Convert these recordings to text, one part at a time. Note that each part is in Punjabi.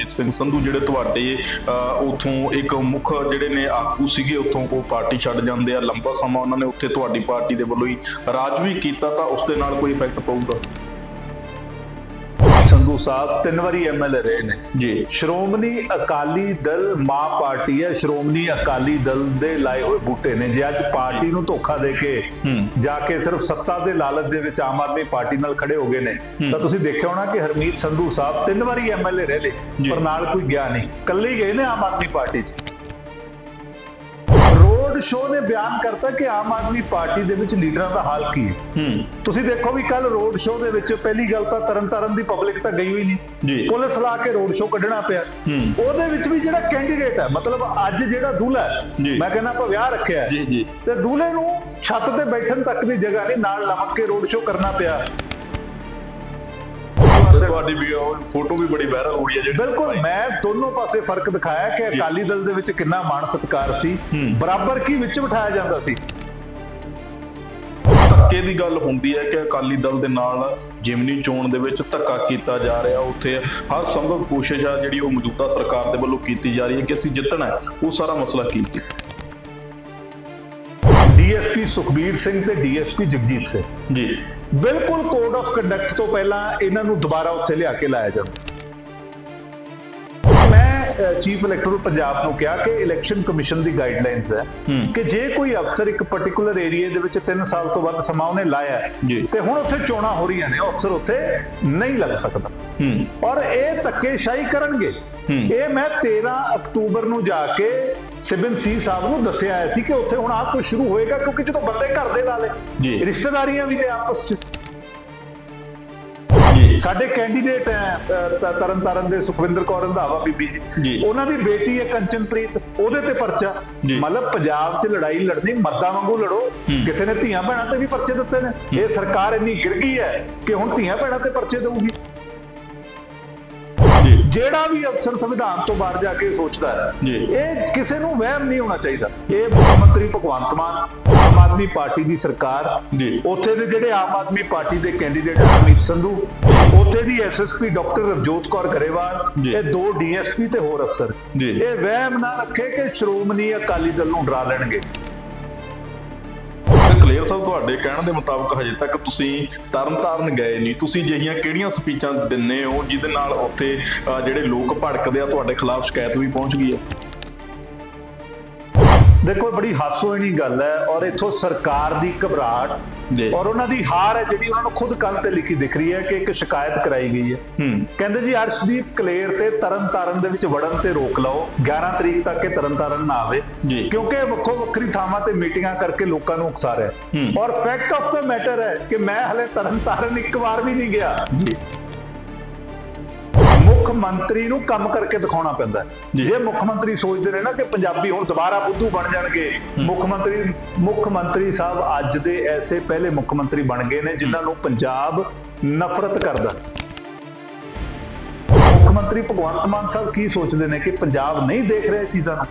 ਜੀਤ ਸਿੰਘ ਸੰਧੂ ਜਿਹੜੇ ਤੁਹਾਡੇ ਉਥੋਂ ਇੱਕ ਮੁੱਖ ਜਿਹੜੇ ਨੇ ਆਗੂ ਸੀਗੇ, ਉਥੋਂ ਉਹ ਪਾਰਟੀ ਛੱਡ ਜਾਂਦੇ ਆ। ਲੰਬਾ ਸਮਾਂ ਉਹਨਾਂ ਨੇ ਉੱਥੇ ਤੁਹਾਡੀ ਪਾਰਟੀ ਦੇ ਵੱਲੋਂ ਹੀ ਰਾਜ ਵੀ ਕੀਤਾ ਤਾਂ ਉਸ ਦੇ ਨਾਲ ਕੋਈ ਇਫੈਕਟ ਪਊਗਾ? ਸੰਧੂ ਸਾਹਿਬ ਤਿੰਨ ਵਾਰੀ ਐਮਐਲਏ ਰਹੇ ਨੇ। ਜੀ। ਸ਼੍ਰੋਮਣੀ ਅਕਾਲੀ ਦਲ ਮਾਂ ਪਾਰਟੀ ਹੈ। ਸ਼੍ਰੋਮਣੀ ਅਕਾਲੀ ਦਲ ਦੇ ਲਾਏ ਹੋਏ ਬੂਟੇ ਨੇ। ਜੇ ਅੱਜ ਪਾਰਟੀ ਨੂੰ ਧੋਖਾ ਦੇ ਕੇ। ਜਾ ਕੇ ਸਿਰਫ ਸੱਤਾ ਦੇ ਲਾਲਚ ਦੇ ਵਿੱਚ ਆਮ ਆਦਮੀ ਪਾਰਟੀ ਨਾਲ ਖੜੇ ਹੋ ਗਏ ਨੇ ਤਾਂ ਤੁਸੀਂ ਦੇਖਿਆ ਹੋਣਾ ਕਿ ਹਰਮੀਤ ਸੰਧੂ ਸਾਹਿਬ ਤਿੰਨ ਵਾਰੀ ਐਮਐਲਏ ਰਹੇ। ਨੇ ਪਰ ਨਾਲ ਕੋਈ ਗਿਆ ਨਹੀਂ। ਇਕੱਲੇ ਹੀ ਗਏ ਨੇ ਆਮ ਆਦਮੀ ਪਾਰਟੀ 'ਚ। ਰੋਡ ਸ਼ੋਅ ਨੇ ਬਿਆਨ ਕਰਤਾ ਕਿ ਆਮ ਆਦਮੀ ਪਾਰਟੀ ਦੇ ਵਿੱਚ ਲੀਡਰਾਂ ਦਾ ਹਾਲ ਕੀ ਹੈ। ਹੂੰ। ਤੁਸੀਂ ਦੇਖੋ ਵੀ ਕੱਲ ਰੋਡ ਸ਼ੋਅ ਦੇ ਵਿੱਚ ਪਹਿਲੀ ਗੱਲ ਤਾਂ ਤਰਨਤਾਰਨ ਦੀ ਪਬਲਿਕ ਤਾਂ ਗਈ ਹੋਈ ਜੀ। ਨਹੀਂ ਪੁਲਿਸ ਲਾ ਕੇ ਰੋਡ ਸ਼ੋਅ ਕੱਢਣਾ ਪਿਆ। ਉਹਦੇ ਵਿੱਚ ਵੀ ਜਿਹੜਾ ਕੈਂਡੀਡੇਟ ਹੈ ਮਤਲਬ ਅੱਜ ਜਿਹੜਾ ਜੀ। ਮੈਂ ਕਹਿੰਦਾ ਆਪਾਂ ਵਿਆਹ ਰੱਖਿਆ ਹੈ, ਜੀ ਜੀ। ਤੇ ਦੂਲਹੇ ਨੂੰ ਛੱਤ ਤੇ ਬੈਠਣ ਤੱਕ ਦੀ ਜਗ੍ਹਾ ਨਹੀਂ ਨਾਲ ਲਮਕ ਕੇ ਰੋਡ ਸ਼ੋਅ ਕਰਨਾ ਪਿਆ। ਤੁਹਾਡੀ ਵੀ ਫੋਟੋ ਵੀ ਬੜੀ ਵਾਇਰਲ ਹੋ ਰਹੀ ਹੈ ਜਿਹੜੀ ਬਿਲਕੁਲ ਮੈਂ ਦੋਨੋਂ ਪਾਸੇ ਫ਼ਰਕ ਦਿਖਾਇਆ ਕਿ ਅਕਾਲੀ ਦਲ ਦੇ ਵਿੱਚ ਕਿੰਨਾ ਮਾਣ ਸਤਿਕਾਰ ਸੀ ਬਰਾਬਰ ਕੀ ਵਿੱਚ ਬਿਠਾਇਆ ਜਾਂਦਾ ਸੀ? ਧੱਕੇ ਦੀ ਗੱਲ ਹੁੰਦੀ ਹੈ ਕਿ ਅਕਾਲੀ ਦਲ ਦੇ ਨਾਲ ਜਿਮਨੀ ਚੋਣ ਦੇ ਵਿੱਚ ਧੱਕਾ ਕੀਤਾ ਜਾ ਰਿਹਾ ਉੱਥੇ ਹਰ ਸੰਭਵ ਕੋਸ਼ਿਸ਼ ਆ ਜਿਹੜੀ ਉਹ ਮੌਜੂਦਾ ਸਰਕਾਰ ਦੇ ਵੱਲੋਂ ਕੀਤੀ ਜਾ ਰਹੀ ਹੈ ਕਿ ਅਸੀਂ ਜਿੱਤਣਾ ਹੈ ਉਹ ਸਾਰਾ ਮਸਲਾ ਕੀ ਸੀ? ਡੀਐਸਪੀ ਸੁਖਬੀਰ ਸਿੰਘ ਤੇ ਡੀਐਸਪੀ ਜਗਜੀਤ ਸਿੰਘ। ਜੀ। ਬਿਲਕੁਲ ਕੋਡ ਆਫ ਕੰਡਕਟ ਤੋਂ ਪਹਿਲਾਂ ਇਹਨਾਂ ਨੂੰ ਦੁਬਾਰਾ ਉੱਥੇ ਲਿਆ ਕੇ ਲਾਇਆ ਜਾਂਦਾ ਮੈਂ ਚੀਫ ਇਲੈਕਟੋਰਲ ਪੰਜਾਬ ਨੂੰ ਕਿਹਾ ਕਿ ਇਲੈਕਸ਼ਨ ਕਮਿਸ਼ਨ ਦੀ ਗਾਈਡਲਾਈਨਸ ਹੈ। ਕਿ ਜੇ ਕੋਈ ਅਫਸਰ ਇੱਕ ਪਾਰਟਿਕੂਲਰ ਏਰੀਆ ਦੇ ਵਿੱਚ 3 ਸਾਲ ਤੋਂ ਵੱਧ ਸਮਾਂ ਉਹਨੇ ਲਾਇਆ। ਤੇ ਹੁਣ ਉੱਥੇ ਚੋਣਾਂ ਹੋ ਰਹੀਆਂ ਨੇ ਉਹ ਅਫਸਰ ਉੱਥੇ ਨਹੀਂ ਲੱਗ ਸਕਦਾ ਔਰ ਇਹ ਧੱਕੇਸ਼ਾਹੀ ਕਰਨਗੇ। ਇਹ ਮੈਂ 13 ਅਕਤੂਬਰ ਨੂੰ ਜਾ ਕੇ ਸਿਬਨ ਸੀ ਸਾਹਿਬ ਨੂੰ ਦੱਸਿਆ ਆਇਆ ਸੀ ਕਿ ਉੱਥੇ ਹੁਣ ਆਹ ਕੁਝ ਸ਼ੁਰੂ ਹੋਏਗਾ ਕਿਉਂਕਿ ਜਦੋਂ ਬੰਦੇ ਘਰ ਦੇ ਲਾ ਜੀ। ਲੇ ਰਿਸ਼ਤੇਦਾਰੀਆਂ ਵੀ ਨੇ ਆਪਸ ਚ। ਜੀ। ਸਾਡੇ ਕੈਂਡੀਡੇਟ ਹੈ ਅ, ਤ- ਤਰਨਤਾਰਨ ਦੇ ਸੁਖਵਿੰਦਰ ਕੌਰ ਰੰਧਾਵਾ ਬੀਬੀ ਜੀ। ਉਹਨਾਂ ਦੀ ਬੇਟੀ ਹੈ ਕੰਚਨਪ੍ਰੀਤ ਉਹਦੇ ਤੇ ਪਰਚਾ। ਮਤਲਬ ਪੰਜਾਬ 'ਚ ਲੜਾਈ ਲੜਨੀ ਮੱਦਾ ਵਾਂਗੂ ਲੜੋ। ਕਿਸੇ ਨੇ ਧੀਆਂ ਭੈਣਾਂ ਤੇ ਵੀ ਪਰਚੇ ਦਿੱਤੇ ਨੇ। ਇਹ ਸਰਕਾਰ ਇੰਨੀ ਗਿਰ ਗਈ ਹੈ ਕਿ ਹੁਣ ਧੀਆਂ ਭੈਣਾਂ ਤੇ ਪਰਚੇ ਦੇਊਗੀ। ਜਿਹੜਾ ਵੀ ਅਫਸਰ ਸੰਵਿਧਾਨ ਤੋਂ ਬਾਹਰ ਜਾ ਕੇ ਸੋਚਦਾ ਹੈ। ਇਹ ਕਿਸੇ ਨੂੰ ਵਹਿਮ ਨਹੀਂ ਹੋਣਾ ਚਾਹੀਦਾ ਇਹ ਮੁੱਖ ਮੰਤਰੀ ਭਗਵੰਤ ਮਾਨ ਆਮ ਆਦਮੀ ਪਾਰਟੀ ਦੀ ਸਰਕਾਰ ਜੀ। ਉੱਥੇ ਦੇ ਜਿਹੜੇ ਆਮ ਆਦਮੀ ਪਾਰਟੀ ਦੇ ਕੈਂਡੀਡੇਟ ਅਮਿਤ ਸੰਧੂ ਉੱਥੇ ਦੀ ਐਸਐਸਪੀ ਡਾਕਟਰ ਰਵਜੋਤ ਕੌਰ ਗਰੇਵਾਲ। ਇਹ ਦੋ ਡੀਐਸਪੀ ਤੇ ਹੋਰ ਅਫਸਰ। ਇਹ ਵਹਿਮ ਨਾ ਰੱਖੇ ਕਿ ਸ਼੍ਰੋਮਣੀ ਅਕਾਲੀ ਦਲ ਨੂੰ ਡਰਾ ਲੈਣਗੇ ਤੇ ਸਾਹਿਬ ਤੁਹਾਡੇ ਕਹਿਣ ਦੇ ਮੁਤਾਬਕ ਹਜੇ ਤੱਕ ਤੁਸੀਂ ਤਰਨਤਾਰਨ ਗਏ ਨਹੀਂ। ਤੁਸੀਂ ਜਿਹੀਆਂ ਕਿਹੜੀਆਂ ਸਪੀਚਾਂ ਦਿੰਨੇ ਹੋ ਜਿਹਦੇ ਨਾਲ ਉੱਥੇ ਅਹ, ਜਿਹੜੇ ਲੋਕ ਭੜਕਦੇ ਆ ਤੁਹਾਡੇ ਖਿਲਾਫ ਸ਼ਿਕਾਇਤ ਵੀ ਪਹੁੰਚ ਗਈ ਹੈ? ਦੇਖੋ ਬੜੀ ਹਾਸੋਹੀਣੀ ਗੱਲ ਹੈ ਔਰ ਇੱਥੋਂ ਸਰਕਾਰ ਦੀ ਘਬਰਾਹਟ। ਔਰ ਉਹਨਾਂ ਦੀ ਹਾਰ ਹੈ ਜਿਹੜੀ ਉਹਨਾਂ ਨੂੰ ਖੁਦ ਕੰਨ ਤੇ ਲਿਖੀ ਦਿਖ ਰਹੀ ਹੈ ਕਿ ਇੱਕ ਸ਼ਿਕਾਇਤ ਕਰਾਈ ਗਈ ਹੈ ਕਹਿੰਦੇ ਜੀ ਅਰਸ਼ਦੀਪ ਕਲੇਰ ਤੇ ਤਰਨਤਾਰਨ ਦੇ ਵਿੱਚ ਵੜਨ ਤੇ ਰੋਕ ਲਾਓ 11 ਤਰੀਕ ਤੱਕ ਇਹ ਤਰਨਤਾਰਨ ਨਾ ਆਵੇ। ਕਿਉਂਕਿ ਵੱਖੋ ਵੱਖਰੀ ਥਾਵਾਂ ਤੇ ਮੀਟਿੰਗਾਂ ਕਰਕੇ ਲੋਕਾਂ ਨੂੰ ਉਕਸਾ ਰਿਹਾ। ਔਰ ਫੈਕਟ ਆਫ ਦਾ ਮੈਟਰ ਹੈ ਕਿ ਮੈਂ ਹਲੇ ਤਰਨਤਾਰਨ ਇੱਕ ਵਾਰ ਵੀ ਨਹੀਂ ਗਿਆ ਜੀ ਮੁੱਖ ਮੰਤਰੀ ਨੂੰ ਕੰਮ ਕਰਕੇ ਦਿਖਾਉਣਾ ਪੈਂਦਾ ਜੀ। ਮੁੱਖ ਮੰਤਰੀ ਸੋਚਦੇ ਨੇ ਨਾ ਕਿ ਪੰਜਾਬੀ ਹੁਣ ਦੁਬਾਰਾ ਬੁੱਧੂ ਬਣ ਜਾਣਗੇ ਮੁੱਖ ਮੰਤਰੀ ਮੁੱਖ ਮੰਤਰੀ ਸਾਹਿਬ ਅੱਜ ਦੇ ਐਸੇ ਪਹਿਲੇ ਮੁੱਖ ਮੰਤਰੀ ਬਣ ਗਏ ਨੇ ਜਿਨ੍ਹਾਂ ਨੂੰ ਪੰਜਾਬ ਨਫ਼ਰਤ ਕਰਦਾ ਮੁੱਖ ਮੰਤਰੀ ਭਗਵੰਤ ਮਾਨ ਸਾਹਿਬ ਕੀ ਸੋਚਦੇ ਨੇ ਕਿ ਪੰਜਾਬ ਨਹੀਂ ਦੇਖ ਰਿਹਾ ਚੀਜ਼ਾਂ ਨੂੰ?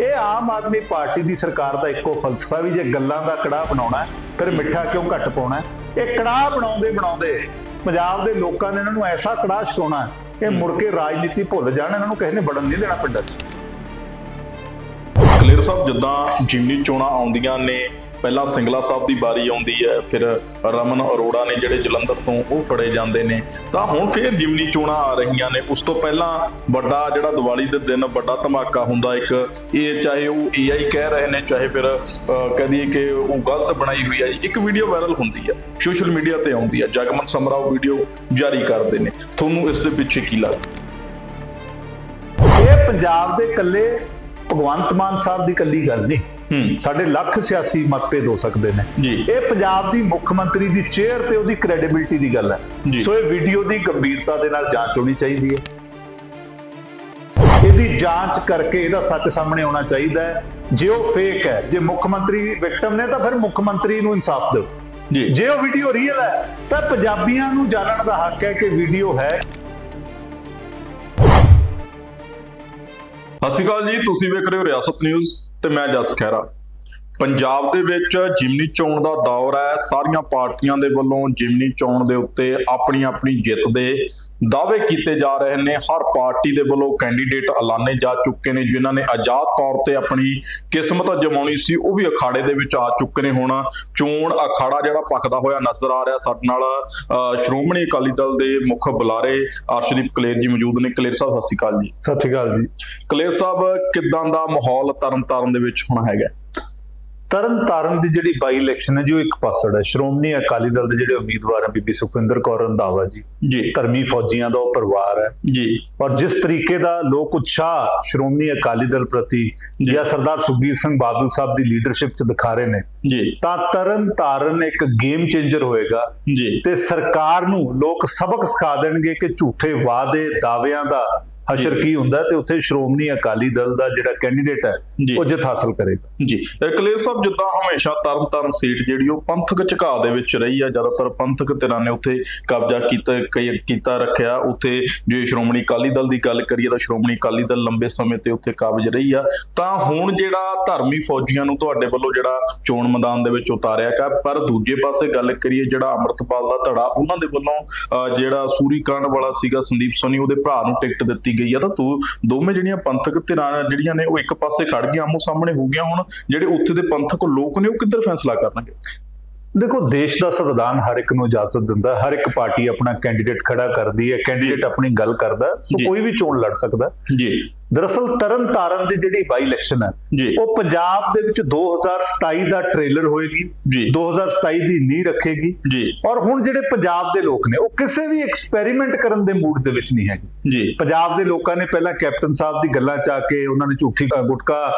ਇਹ ਆਮ ਆਦਮੀ ਪਾਰਟੀ ਦੀ ਸਰਕਾਰ ਦਾ ਇੱਕੋ ਫਲਸਫਾ ਵੀ ਜੇ ਗੱਲਾਂ ਦਾ ਕੜਾਹ ਬਣਾਉਣਾ ਫਿਰ ਮਿੱਠਾ ਕਿਉਂ ਘੱਟ ਪਾਉਣਾ? ਇਹ ਕੜਾਹ ਬਣਾਉਂਦੇ ਬਣਾਉਂਦੇ ਪੰਜਾਬ ਦੇ ਲੋਕਾਂ ਨੇ ਇਹਨਾਂ ਨੂੰ ਐਸਾ ਕੜਾਹ ਛਕਾਉਣਾ ਹੈ ਕਿ ਮੁੜ ਕੇ ਰਾਜਨੀਤੀ ਭੁੱਲ ਜਾਣ ਇਹਨਾਂ ਨੂੰ ਕਿਸੇ ਨੇ ਵੜਨ ਨਹੀਂ ਦੇਣਾ ਪਿੰਡਾਂ 'ਚ। ਕਲੀਅਰ ਸਾਹਿਬ ਜਿੱਦਾਂ ਜਿਮਨੀ ਚੋਣਾਂ ਆਉਂਦੀਆਂ ਨੇ ਪਹਿਲਾਂ ਸਿੰਗਲਾ ਸਾਹਿਬ ਦੀ ਵਾਰੀ ਆਉਂਦੀ ਹੈ ਫਿਰ ਰਮਨ ਅਰੋੜਾ ਨੇ ਜਿਹੜੇ ਜਲੰਧਰ ਤੋਂ ਉਹ ਫੜੇ ਜਾਂਦੇ ਨੇ। ਤਾਂ ਹੁਣ ਫਿਰ ਜਿਮਨੀ ਚੋਣਾਂ ਆ ਰਹੀਆਂ ਨੇ। ਉਸ ਤੋਂ ਪਹਿਲਾਂ ਵੱਡਾ ਜਿਹੜਾ ਦੀਵਾਲੀ ਦੇ ਦਿਨ ਵੱਡਾ ਧਮਾਕਾ ਹੁੰਦਾ ਇੱਕ ਇਹ ਚਾਹੇ ਉਹ ਏਆਈ ਕਹਿ ਰਹੇ ਨੇ ਚਾਹੇ ਫਿਰ ਅਹ, ਕਹਿ ਦਈਏ ਕਿ ਉਹ ਗਲਤ ਬਣਾਈ ਹੋਈ ਹੈ ਇੱਕ ਵੀਡੀਓ ਵਾਇਰਲ ਹੁੰਦੀ ਹੈ ਸੋਸ਼ਲ ਮੀਡੀਆ ਤੇ ਆਉਂਦੀ ਹੈ ਜਗਮਨ ਸਮਰਾ ਉਹ ਵੀਡੀਓ ਜਾਰੀ ਕਰਦੇ ਨੇ। ਤੁਹਾਨੂੰ ਇਸ ਦੇ ਪਿੱਛੇ ਕੀ ਲੱਗਦਾ? ਇਹ ਪੰਜਾਬ ਦੇ ਇਕੱਲੇ ਭਗਵੰਤ ਮਾਨ ਸਾਹਿਬ ਦੀ ਇਕੱਲੀ ਗੱਲ ਨਹੀਂ। ਸਾਡੇ ਲੱਖ ਸਿਆਸੀ ਮਤਭੇਦ ਹੋ ਸਕਦੇ ਨੇ। ਇਹ ਪੰਜਾਬ ਦੀ ਮੁੱਖ ਮੰਤਰੀ ਦੀ ਚੇਅਰ ਤੇ ਉਹਦੀ ਕ੍ਰੈਡੀਬਿਲਟੀ ਦੀ ਗੱਲ। ਹੈ। ਸੋ ਇਹ ਵੀਡੀਓ ਦੀ ਗੰਭੀਰਤਾ ਦੇ ਨਾਲ ਜਾਂਚ ਹੋਣੀ ਚਾਹੀਦੀ ਹੈ। ਇਹਦੀ ਜਾਂਚ ਕਰਕੇ ਇਹਦਾ ਸੱਚ ਸਾਹਮਣੇ ਆਉਣਾ ਚਾਹੀਦਾ ਹੈ। ਜੇ ਉਹ ਫੇਕ ਹੈ ਜੇ ਮੁੱਖ ਮੰਤਰੀ ਵਿਕਟਮ ਨੇ ਤਾਂ ਫਿਰ ਮੁੱਖ ਮੰਤਰੀ ਨੂੰ ਇਨਸਾਫ ਦਿਓ। ਜੇ। ਉਹ ਵੀਡੀਓ ਰੀਅਲ ਹੈ ਤਾਂ ਪੰਜਾਬੀਆਂ ਨੂੰ ਜਾਣਨ ਦਾ ਹੱਕ ਹੈ ਕਿ ਵੀਡੀਓ ਹੈ। ਸਤਿ ਸ਼੍ਰੀ ਅਕਾਲ ਜੀ, ਤੁਸੀਂ ਵੇਖ ਰਹੇ ਹੋ ਰਿਆਸਤ ਨਿਊਜ਼ ਤੇ ਮੈਂ ਜਸ ਖਹਿਰਾ। ਪੰਜਾਬ ਦੇ ਵਿੱਚ ਜਿਮਨੀ ਚੋਣ ਦਾ ਦੌਰ ਹੈ। ਸਾਰੀਆਂ ਪਾਰਟੀਆਂ ਦੇ ਵੱਲੋਂ ਜਿਮਨੀ ਚੋਣ ਦੇ ਉੱਤੇ ਆਪਣੀ ਆਪਣੀ ਜਿੱਤ ਦੇ ਦਾਅਵੇ ਕੀਤੇ ਜਾ ਰਹੇ ਨੇ। ਹਰ ਪਾਰਟੀ ਦੇ ਵੱਲੋਂ ਕੈਂਡੀਡੇਟ ਐਲਾਨੇ ਜਾ ਚੁੱਕੇ ਨੇ ਜਿਨ੍ਹਾਂ ਨੇ ਆਜ਼ਾਦ ਤੌਰ ਤੇ ਆਪਣੀ ਕਿਸਮਤ ਅਜਮਾਉਣੀ ਸੀ ਉਹ ਵੀ ਅਖਾੜੇ ਦੇ ਵਿੱਚ ਆ ਚੁੱਕੇ ਨੇ ਹੁਣ। ਚੋਣ ਅਖਾੜਾ ਜਿਹੜਾ ਪੱਕਦਾ ਹੋਇਆ ਨਜ਼ਰ ਆ ਰਿਹਾ ਸਾਡੇ ਨਾਲ ਸ਼੍ਰੋਮਣੀ ਅਕਾਲੀ ਦਲ ਦੇ ਮੁੱਖ ਬੁਲਾਰੇ ਅਰਸ਼ਦੀਪ ਕਲੇਰ ਜੀ ਮੌਜੂਦ ਨੇ। ਕਲੇਰ ਸਾਹਿਬ ਸਤਿ ਸ਼੍ਰੀ ਅਕਾਲ ਜੀ। ਸਤਿ ਸ਼੍ਰੀ ਅਕਾਲ ਜੀ। ਕਲੇਰ ਸਾਹਿਬ ਕਿਦਾਂ ਦਾ ਮਾਹੌਲ ਤਰਨਤਾਰਨ ਦੇ ਵਿੱਚ ਹੁਣ ਹੈਗਾ? ਤਰਨ ਤਾਰਨ ਦੀ ਜਿਹੜੀ ਬਾਈ ਇਲੈਕਸ਼ਨ ਹੈ ਜੋ ਇੱਕ ਪਾਸੜ ਹੈ। ਸ਼੍ਰੋਮਣੀ ਅਕਾਲੀ ਦਲ ਦੇ ਜਿਹੜੇ ਉਮੀਦਵਾਰ ਹੈ ਬੀਬੀ ਸੁਖਵਿੰਦਰ ਕੌਰ ਰੰਧਾਵਾ ਜੀ। ਜੀ। ਧਰਮੀ ਫੌਜੀਆਂ ਦਾ ਉਹ ਪਰਿਵਾਰ ਹੈ। ਜੀ। ਔਰ ਜਿਸ ਤਰੀਕੇ ਦਾ ਲੋਕ ਉਤਸ਼ਾਹ ਸ਼੍ਰੋਮਣੀ ਅਕਾਲੀ ਦਲ ਪ੍ਰਤੀ ਜਾਂ। ਸਰਦਾਰ ਸੁਖਬੀਰ ਸਿੰਘ ਬਾਦਲ ਸਾਹਿਬ ਦੀ ਲੀਡਰਸ਼ਿਪ ਚ ਦਿਖਾ ਰਹੇ ਨੇ ਜੀ। ਤਾਂ ਤਰਨ ਤਾਰਨ ਇੱਕ ਗੇਮ ਚੇਂਜਰ ਹੋਏਗਾ ਜੀ। ਤੇ ਸਰਕਾਰ ਨੂੰ ਲੋਕ ਸਬਕ ਸਿਖਾ ਦੇਣਗੇ ਕਿ ਝੂਠੇ ਵਾਅਦੇ ਦਾਅਵਿਆਂ ਦਾ ਹਸ਼ਰ ਕੀ ਹੁੰਦਾ ਤੇ ਉੱਥੇ ਸ਼੍ਰੋਮਣੀ ਅਕਾਲੀ ਦਲ ਦਾ ਜਿਹੜਾ ਕੈਂਡੀਡੇਟ। ਹੈ ਉਹ ਜਿੱਤ ਹਾਸਲ ਕਰੇਗਾ ਜੀ। ਕਲੇਰ ਸਾਹਿਬ ਜਿੱਦਾਂ ਹਮੇਸ਼ਾ ਤਰਨਤਾਰਨ ਸੀਟ ਜਿਹੜੀ ਉਹ ਪੰਥਕ ਝੁਕਾਅ ਦੇ ਵਿੱਚ ਰਹੀ ਆ ਜ਼ਿਆਦਾਤਰ ਪੰਥਕ ਧਿਰਾਂ ਨੇ ਉੱਥੇ ਕਬਜ਼ਾ ਕੀਤਾ ਕਈ- ਕੀਤਾ ਰੱਖਿਆ। ਉੱਥੇ ਜੇ ਸ਼੍ਰੋਮਣੀ ਅਕਾਲੀ ਦਲ ਦੀ ਗੱਲ ਕਰੀਏ ਤਾਂ ਸ਼੍ਰੋਮਣੀ ਅਕਾਲੀ ਦਲ ਲੰਬੇ ਸਮੇਂ ਤੇ ਉੱਥੇ ਕਾਬਜ ਰਹੀ ਆ। ਤਾਂ ਹੁਣ ਜਿਹੜਾ ਧਰਮੀ ਫੌਜੀਆਂ ਨੂੰ ਤੁਹਾਡੇ ਵੱਲੋਂ ਜਿਹੜਾ ਚੋਣ ਮੈਦਾਨ ਦੇ ਵਿੱਚ ਉਤਾਰਿਆ ਗਿਆ ਪਰ ਦੂਜੇ ਪਾਸੇ ਗੱਲ ਕਰੀਏ ਜਿਹੜਾ ਅੰਮ੍ਰਿਤਪਾਲ ਦਾ ਧੜਾ ਉਹਨਾਂ ਦੇ ਵੱਲੋਂ ਜਿਹੜਾ ਸੂਰੀ ਕਾਂਡ ਵਾਲਾ ਸੀਗਾ ਸੰਦੀਪ ਸੋਨੀ ਉਹਦੇ ਭਰਾ ਨੂੰ ਟਿਕਟ ਦਿੱਤੀ ਗਈ ਆ ਤਾਂ ਤੂੰ ਦੋਵੇਂ ਜਿਹੜੀਆਂ ਪੰਥਕ ਧਿਰਾਂ ਜਿਹੜੀਆਂ ਨੇ ਉਹ ਇੱਕ ਪਾਸੇ ਖੜ ਗਈਆਂ ਆਮੋ ਸਾਹਮਣੇ ਹੋ ਗਈਆਂ ਹੁਣ ਜਿਹੜੇ ਉੱਥੇ ਦੇ ਪੰਥਕ ਲੋਕ ਨੇ ਉਹ ਕਿੱਧਰ ਫੈਸਲਾ ਕਰਨਗੇ ਦੇਖੋ ਦੇਸ਼ ਦਾ ਸੰਵਿਧਾਨ ਹਰ ਇੱਕ ਨੂੰ ਇਜਾਜ਼ਤ ਦਿੰਦਾ। ਹਰ ਇੱਕ ਪਾਰਟੀ ਆਪਣਾ ਕੈਂਡੀਡੇਟ ਖੜਾ ਕਰਦੀ ਹੈ ਕੈਂਡੀਡੇਟ ਆਪਣੀ ਗੱਲ ਕਰਦਾ। ਸੋ। ਕੋਈ ਵੀ ਚੋਣ ਲੜ ਸਕਦਾ। ਜੀ ਦਰਅਸਲ ਤਰਨ ਤਾਰਨ ਦੀ ਜਿਹੜੀ ਬਾਈ ਇਲੈਕਸ਼ਨ ਹੈ ਜੀ। ਉਹ ਪੰਜਾਬ ਦੇ ਵਿੱਚ 2027 ਦਾ ਟ੍ਰੇਲਰ ਹੋਏਗੀ ਜੀ। 2027 ਦੀ ਨੀਂਹ ਰੱਖੇਗੀ। ਔਰ ਹੁਣ ਜਿਹੜੇ ਪੰਜਾਬ ਦੇ ਲੋਕ ਨੇ ਉਹ ਕਿਸੇ ਵੀ ਐਕਸਪੈਰੀਮੈਂਟ ਕਰਨ ਦੇ ਮੂਡ ਦੇ ਵਿੱਚ ਨਹੀਂ ਹੈਗੇ। ਜੀ। ਪੰਜਾਬ ਦੇ ਲੋਕਾਂ ਨੇ ਪਹਿਲਾਂ ਕੈਪਟਨ ਸਾਹਿਬ ਦੀ ਗੱਲਾਂ ਚ ਕੇ ਉਹਨਾਂ ਨੇ ਝੂਠੀ ਗੁਟਕਾ